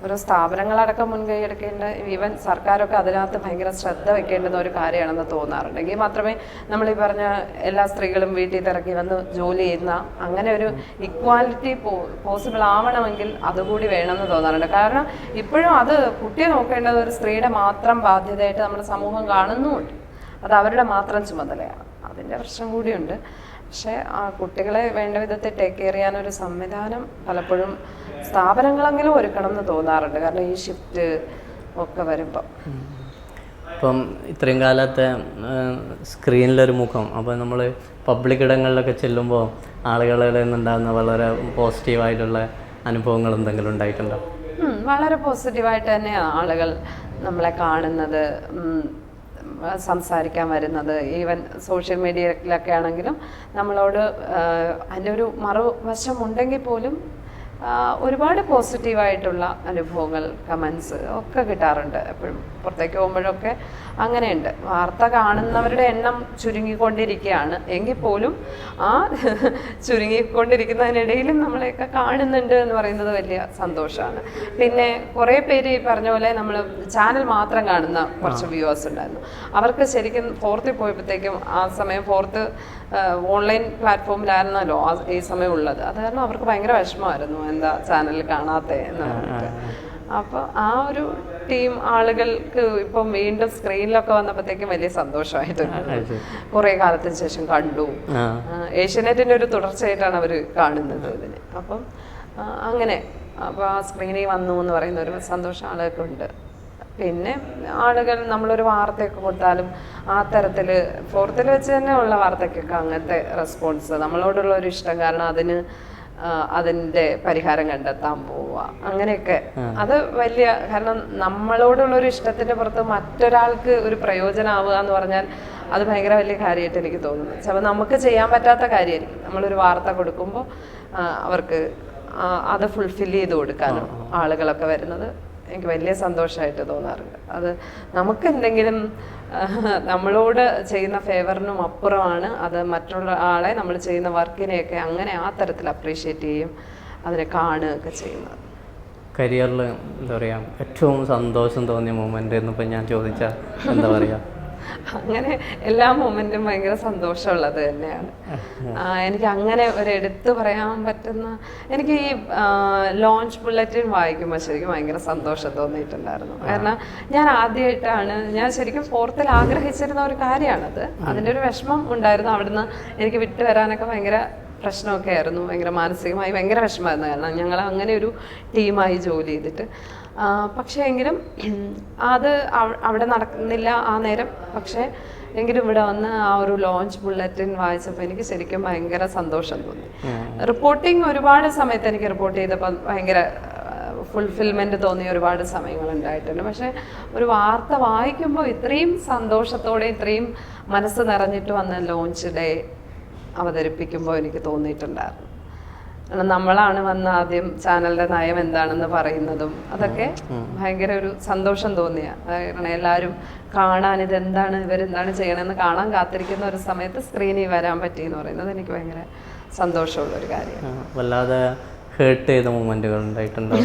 ഓരോ സ്ഥാപനങ്ങളടക്കം മുൻകൈ എടുക്കേണ്ട ഈവൻ സർക്കാരൊക്കെ അതിനകത്ത് ഭയങ്കര ശ്രദ്ധ വെക്കേണ്ടുന്ന ഒരു കാര്യമാണെന്ന് തോന്നാറുണ്ട്. എങ്കിൽ മാത്രമേ നമ്മൾ ഈ പറഞ്ഞ എല്ലാ സ്ത്രീകളും വീട്ടിൽ തിറക്കി വന്ന് ജോലി ചെയ്യുന്ന അങ്ങനെ ഒരു ഇക്വാലിറ്റി പോസിബിൾ ആവണമെങ്കിൽ അതുകൂടി വേണമെന്ന് തോന്നാറുണ്ട്. കാരണം ഇപ്പോഴും അത് കുട്ടിയെ നോക്കേണ്ടത് ഒരു സ്ത്രീയുടെ മാത്രം ബാധ്യതയായിട്ട് നമ്മുടെ സമൂഹം കാണുന്നുമുണ്ട്. അത് അവരുടെ മാത്രം ചുമതലയാണ്. അതിന്റെ പ്രശ്നം കൂടിയുണ്ട്. പക്ഷേ ആ കുട്ടികളെ വേണ്ട വിധത്തിൽ ടേക്ക് കെയർ ചെയ്യാനൊരു സംവിധാനം പലപ്പോഴും സ്ഥാപനങ്ങളെങ്കിലും ഒരുക്കണം എന്ന് തോന്നാറുണ്ട്. കാരണം ഈ ഷിഫ്റ്റ് ഒക്കെ വരുമ്പോൾ ഇപ്പം ഇത്രയും കാലത്തെ സ്ക്രീനിലൊരു മുഖം. അപ്പോൾ നമ്മൾ പബ്ലിക് ഇടങ്ങളിലൊക്കെ ചെല്ലുമ്പോൾ ആളുകളിൽ നിന്നുണ്ടാകുന്ന വളരെ പോസിറ്റീവായിട്ടുള്ള അനുഭവങ്ങൾ എന്തെങ്കിലും ഉണ്ടായിട്ടുണ്ടോ? വളരെ പോസിറ്റീവായിട്ട് തന്നെയാണ് ആളുകൾ നമ്മളെ കാണുന്നത് സംസാരിക്കാൻ വരുന്നത്. ഈവൻ സോഷ്യൽ മീഡിയയിലൊക്കെ ആണെങ്കിലും നമ്മളോട് അതിന്റെ ഒരു മറുവശം ഉണ്ടെങ്കിൽ പോലും ഒരുപാട് പോസിറ്റീവായിട്ടുള്ള അനുഭവങ്ങൾ കമൻസ് ഒക്കെ കിട്ടാറുണ്ട് എപ്പോഴും. പുറത്തേക്ക് പോകുമ്പോഴൊക്കെ അങ്ങനെയുണ്ട്. വാർത്ത കാണുന്നവരുടെ എണ്ണം ചുരുങ്ങിക്കൊണ്ടിരിക്കുകയാണ്. എങ്കിൽ പോലും ആ ചുരുങ്ങിക്കൊണ്ടിരിക്കുന്നതിനിടയിലും നമ്മളെയൊക്കെ കാണുന്നുണ്ട് എന്ന് പറയുന്നത് വലിയ സന്തോഷമാണ്. പിന്നെ കുറേ പേര് ഈ പറഞ്ഞ പോലെ നമ്മൾ ചാനൽ മാത്രം കാണുന്ന കുറച്ച് വ്യൂവേഴ്സ് ഉണ്ടായിരുന്നു. അവർക്ക് ശരിക്കും ഫോർത്തിൽ പോയപ്പോഴത്തേക്കും ആ സമയം ഫോർത്ത് ഓൺലൈൻ പ്ലാറ്റ്ഫോമിലായിരുന്നല്ലോ ആ ഈ സമയം ഉള്ളത്. അത് കാരണം അവർക്ക് ഭയങ്കര വിഷമമായിരുന്നു. എന്താ ചാനൽ കാണാത്തേ എന്ന് പറഞ്ഞിട്ട്. അപ്പോൾ ആ ഒരു ടീം ആളുകൾക്ക് ഇപ്പം വീണ്ടും സ്ക്രീനിലൊക്കെ വന്നപ്പോഴത്തേക്കും വലിയ സന്തോഷമായിട്ടുണ്ട് കുറെ കാലത്തിന് ശേഷം കണ്ടു. ഏഷ്യാനെറ്റിന്റെ ഒരു തുടർച്ചയായിട്ടാണ് അവർ കാണുന്നത് ഇതിന്. അപ്പം അങ്ങനെ. അപ്പോൾ ആ സ്ക്രീനിൽ വന്നു എന്ന് പറയുന്ന ഒരു സന്തോഷം ആളുകൾക്ക് ഉണ്ട്. പിന്നെ ആളുകൾ നമ്മളൊരു വാർത്തയൊക്കെ കൊടുത്താലും ആ തരത്തിൽ ഫോർത്തിൽ വെച്ച് തന്നെ ഉള്ള വാർത്തയ്ക്കൊക്കെ അങ്ങനത്തെ റെസ്പോൺസ് നമ്മളോടുള്ള ഒരു ഇഷ്ടം കാരണം അതിന് ആ, അതിന്റെ പരിഹാരം കണ്ടെത്താൻ പോവുക അങ്ങനെയൊക്കെ. അത് വലിയ കാരണം നമ്മളോടുള്ള ഒരു ഇഷ്ടത്തിന്റെ പുറത്ത് മറ്റൊരാൾക്ക് ഒരു പ്രയോജനമാവുക എന്ന് പറഞ്ഞാൽ അത് ഭയങ്കര വലിയ കാര്യമായിട്ട് എനിക്ക് തോന്നുന്നു. ചിലപ്പോൾ നമുക്ക് ചെയ്യാൻ പറ്റാത്ത കാര്യമായിരിക്കും നമ്മളൊരു വാർത്ത കൊടുക്കുമ്പോൾ അവർക്ക് അത് ഫുൾഫിൽ ചെയ്ത് കൊടുക്കാനും ആളുകളൊക്കെ വരുന്നത്. എനിക്ക് വലിയ സന്തോഷമായിട്ട് തോന്നാറുണ്ട്. അത് നമുക്ക് എന്തെങ്കിലും നമ്മളോട് ചെയ്യുന്ന ഫേവറിനും അപ്പുറമാണ്. അത് മറ്റുള്ള ആളെ നമ്മൾ ചെയ്യുന്ന വർക്കിനെയൊക്കെ അങ്ങനെ ആ തരത്തിൽ അപ്രീഷിയേറ്റ് ചെയ്യും അതിനെ കാണുകയൊക്കെ ചെയ്യുന്നത്. കരിയറിൽ എന്താ പറയുക ഏറ്റവും സന്തോഷം തോന്നിയ മൂമെന്റ് എന്നിപ്പോൾ ഞാൻ ചോദിച്ചാൽ എന്താ പറയുക അങ്ങനെ എല്ലാ മൊമെന്റും ഭയങ്കര സന്തോഷമുള്ളത് തന്നെയാണ്. എനിക്ക് അങ്ങനെ ഒരു എടുത്തു പറയാൻ പറ്റുന്ന എനിക്ക് ഈ ലോഞ്ച് ബുള്ളറ്റിൻ വായിക്കുമ്പോൾ ശരിക്കും ഭയങ്കര സന്തോഷം തോന്നിയിട്ടുണ്ടായിരുന്നു. കാരണം ഞാൻ ആദ്യമായിട്ടാണ് ഞാൻ ശരിക്കും ഫോർത്തിൽ ആഗ്രഹിച്ചിരുന്ന ഒരു കാര്യമാണത് അതിന്റെ ഒരു വിഷമം ഉണ്ടായിരുന്നു. അവിടുന്ന് എനിക്ക് വിട്ടു വരാനൊക്കെ ഭയങ്കര പ്രശ്നമൊക്കെ ആയിരുന്നു. ഭയങ്കര മാനസികമായി ഭയങ്കര വിഷമമായിരുന്നു. കാരണം ഞങ്ങൾ അങ്ങനെ ഒരു ടീമായി ജോലി ചെയ്തിട്ട് പക്ഷേ എങ്കിലും അത് അവിടെ നടക്കുന്നില്ല ആ നേരം. പക്ഷേ എങ്കിലും ഇവിടെ വന്ന് ആ ഒരു ലോഞ്ച് ബുള്ളറ്റിൻ വായിച്ചപ്പോൾ എനിക്ക് ശരിക്കും ഭയങ്കര സന്തോഷം തോന്നി. റിപ്പോർട്ടിങ് ഒരുപാട് സമയത്ത് എനിക്ക് റിപ്പോർട്ട് ചെയ്തപ്പോൾ ഭയങ്കര ഫുൾഫിൽമെന്റ് തോന്നിയ ഒരുപാട് സമയങ്ങൾ ഉണ്ടായിട്ടുണ്ട്. പക്ഷെ ഒരു വാർത്ത വായിക്കുമ്പോൾ ഇത്രയും സന്തോഷത്തോടെ ഇത്രയും മനസ്സ് നിറഞ്ഞിട്ട് വന്ന ലോഞ്ച് ഡേ അവതരിപ്പിക്കുമ്പോൾ എനിക്ക് തോന്നിയിട്ടുണ്ടായിരുന്നു. നമ്മളാണ് വന്ന ആദ്യം ചാനലിന്റെ നയം എന്താണെന്ന് പറയുന്നതും അതൊക്കെ ഭയങ്കര ഒരു സന്തോഷം തോന്നിയ. കാരണം എല്ലാവരും കാണാൻ ഇതെന്താണ് ഇവരെന്താണ് ചെയ്യണമെന്ന് കാണാൻ കാത്തിരിക്കുന്ന ഒരു സമയത്ത് സ്ക്രീനിൽ വരാൻ പറ്റി എന്ന് പറയുന്നത് എനിക്ക് ഭയങ്കര സന്തോഷമുള്ള ഒരു കാര്യമാണ് വല്ലാതെ ഹേർട്ട് ചെയ്ത മൂമെന്റുകൾ ഉണ്ടായിട്ടുണ്ടോ?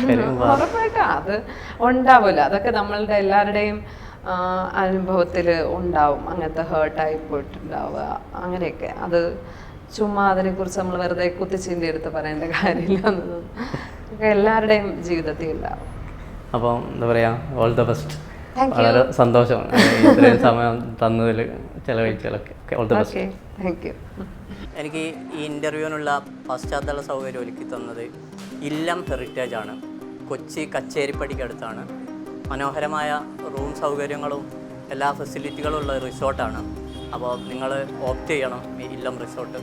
ഉറപ്പായിട്ടും. അത് ഉണ്ടാവില്ല അതൊക്കെ നമ്മളുടെ എല്ലാവരുടെയും അനുഭവത്തിൽ ഉണ്ടാവും. അങ്ങനത്തെ ഹേർട്ടായി പോയിട്ടുണ്ടാവുക അങ്ങനെയൊക്കെ. അത് ചുമ്മാ അതിനെക്കുറിച്ച് നമ്മൾ വെറുതെ കുത്തിച്ചിന്റെ എടുത്ത് പറയേണ്ട കാര്യമില്ല എന്നൊന്നും എല്ലാവരുടെയും ജീവിതത്തിൽ ഉണ്ടാവും. അപ്പം എന്താ പറയുക ഓൾ ദ ബെസ്റ്റ് Thank വളരെ സന്തോഷമാണ് ഇത്രയും സമയം തന്നതിൽ ചിലവഴിച്ചതിലൊക്കെ. All the best okay thank you എനിക്ക് ഈ ഇന്റർവ്യൂവിനുള്ള പശ്ചാത്തല സൗകര്യം ഒരുക്കി തന്നത് ഇല്ലം ഹെറിറ്റേജ് ആണ്. കൊച്ചി കച്ചേരിപ്പടിക്കടുത്താണ് മനോഹരമായ റൂം സൗകര്യങ്ങളും എല്ലാ ഫെസിലിറ്റികളും ഉള്ള റിസോർട്ടാണ്. അപ്പോൾ നിങ്ങൾ ഓപ്റ്റ് ചെയ്യണം ഈ ഇല്ലം റിസോർട്ട്.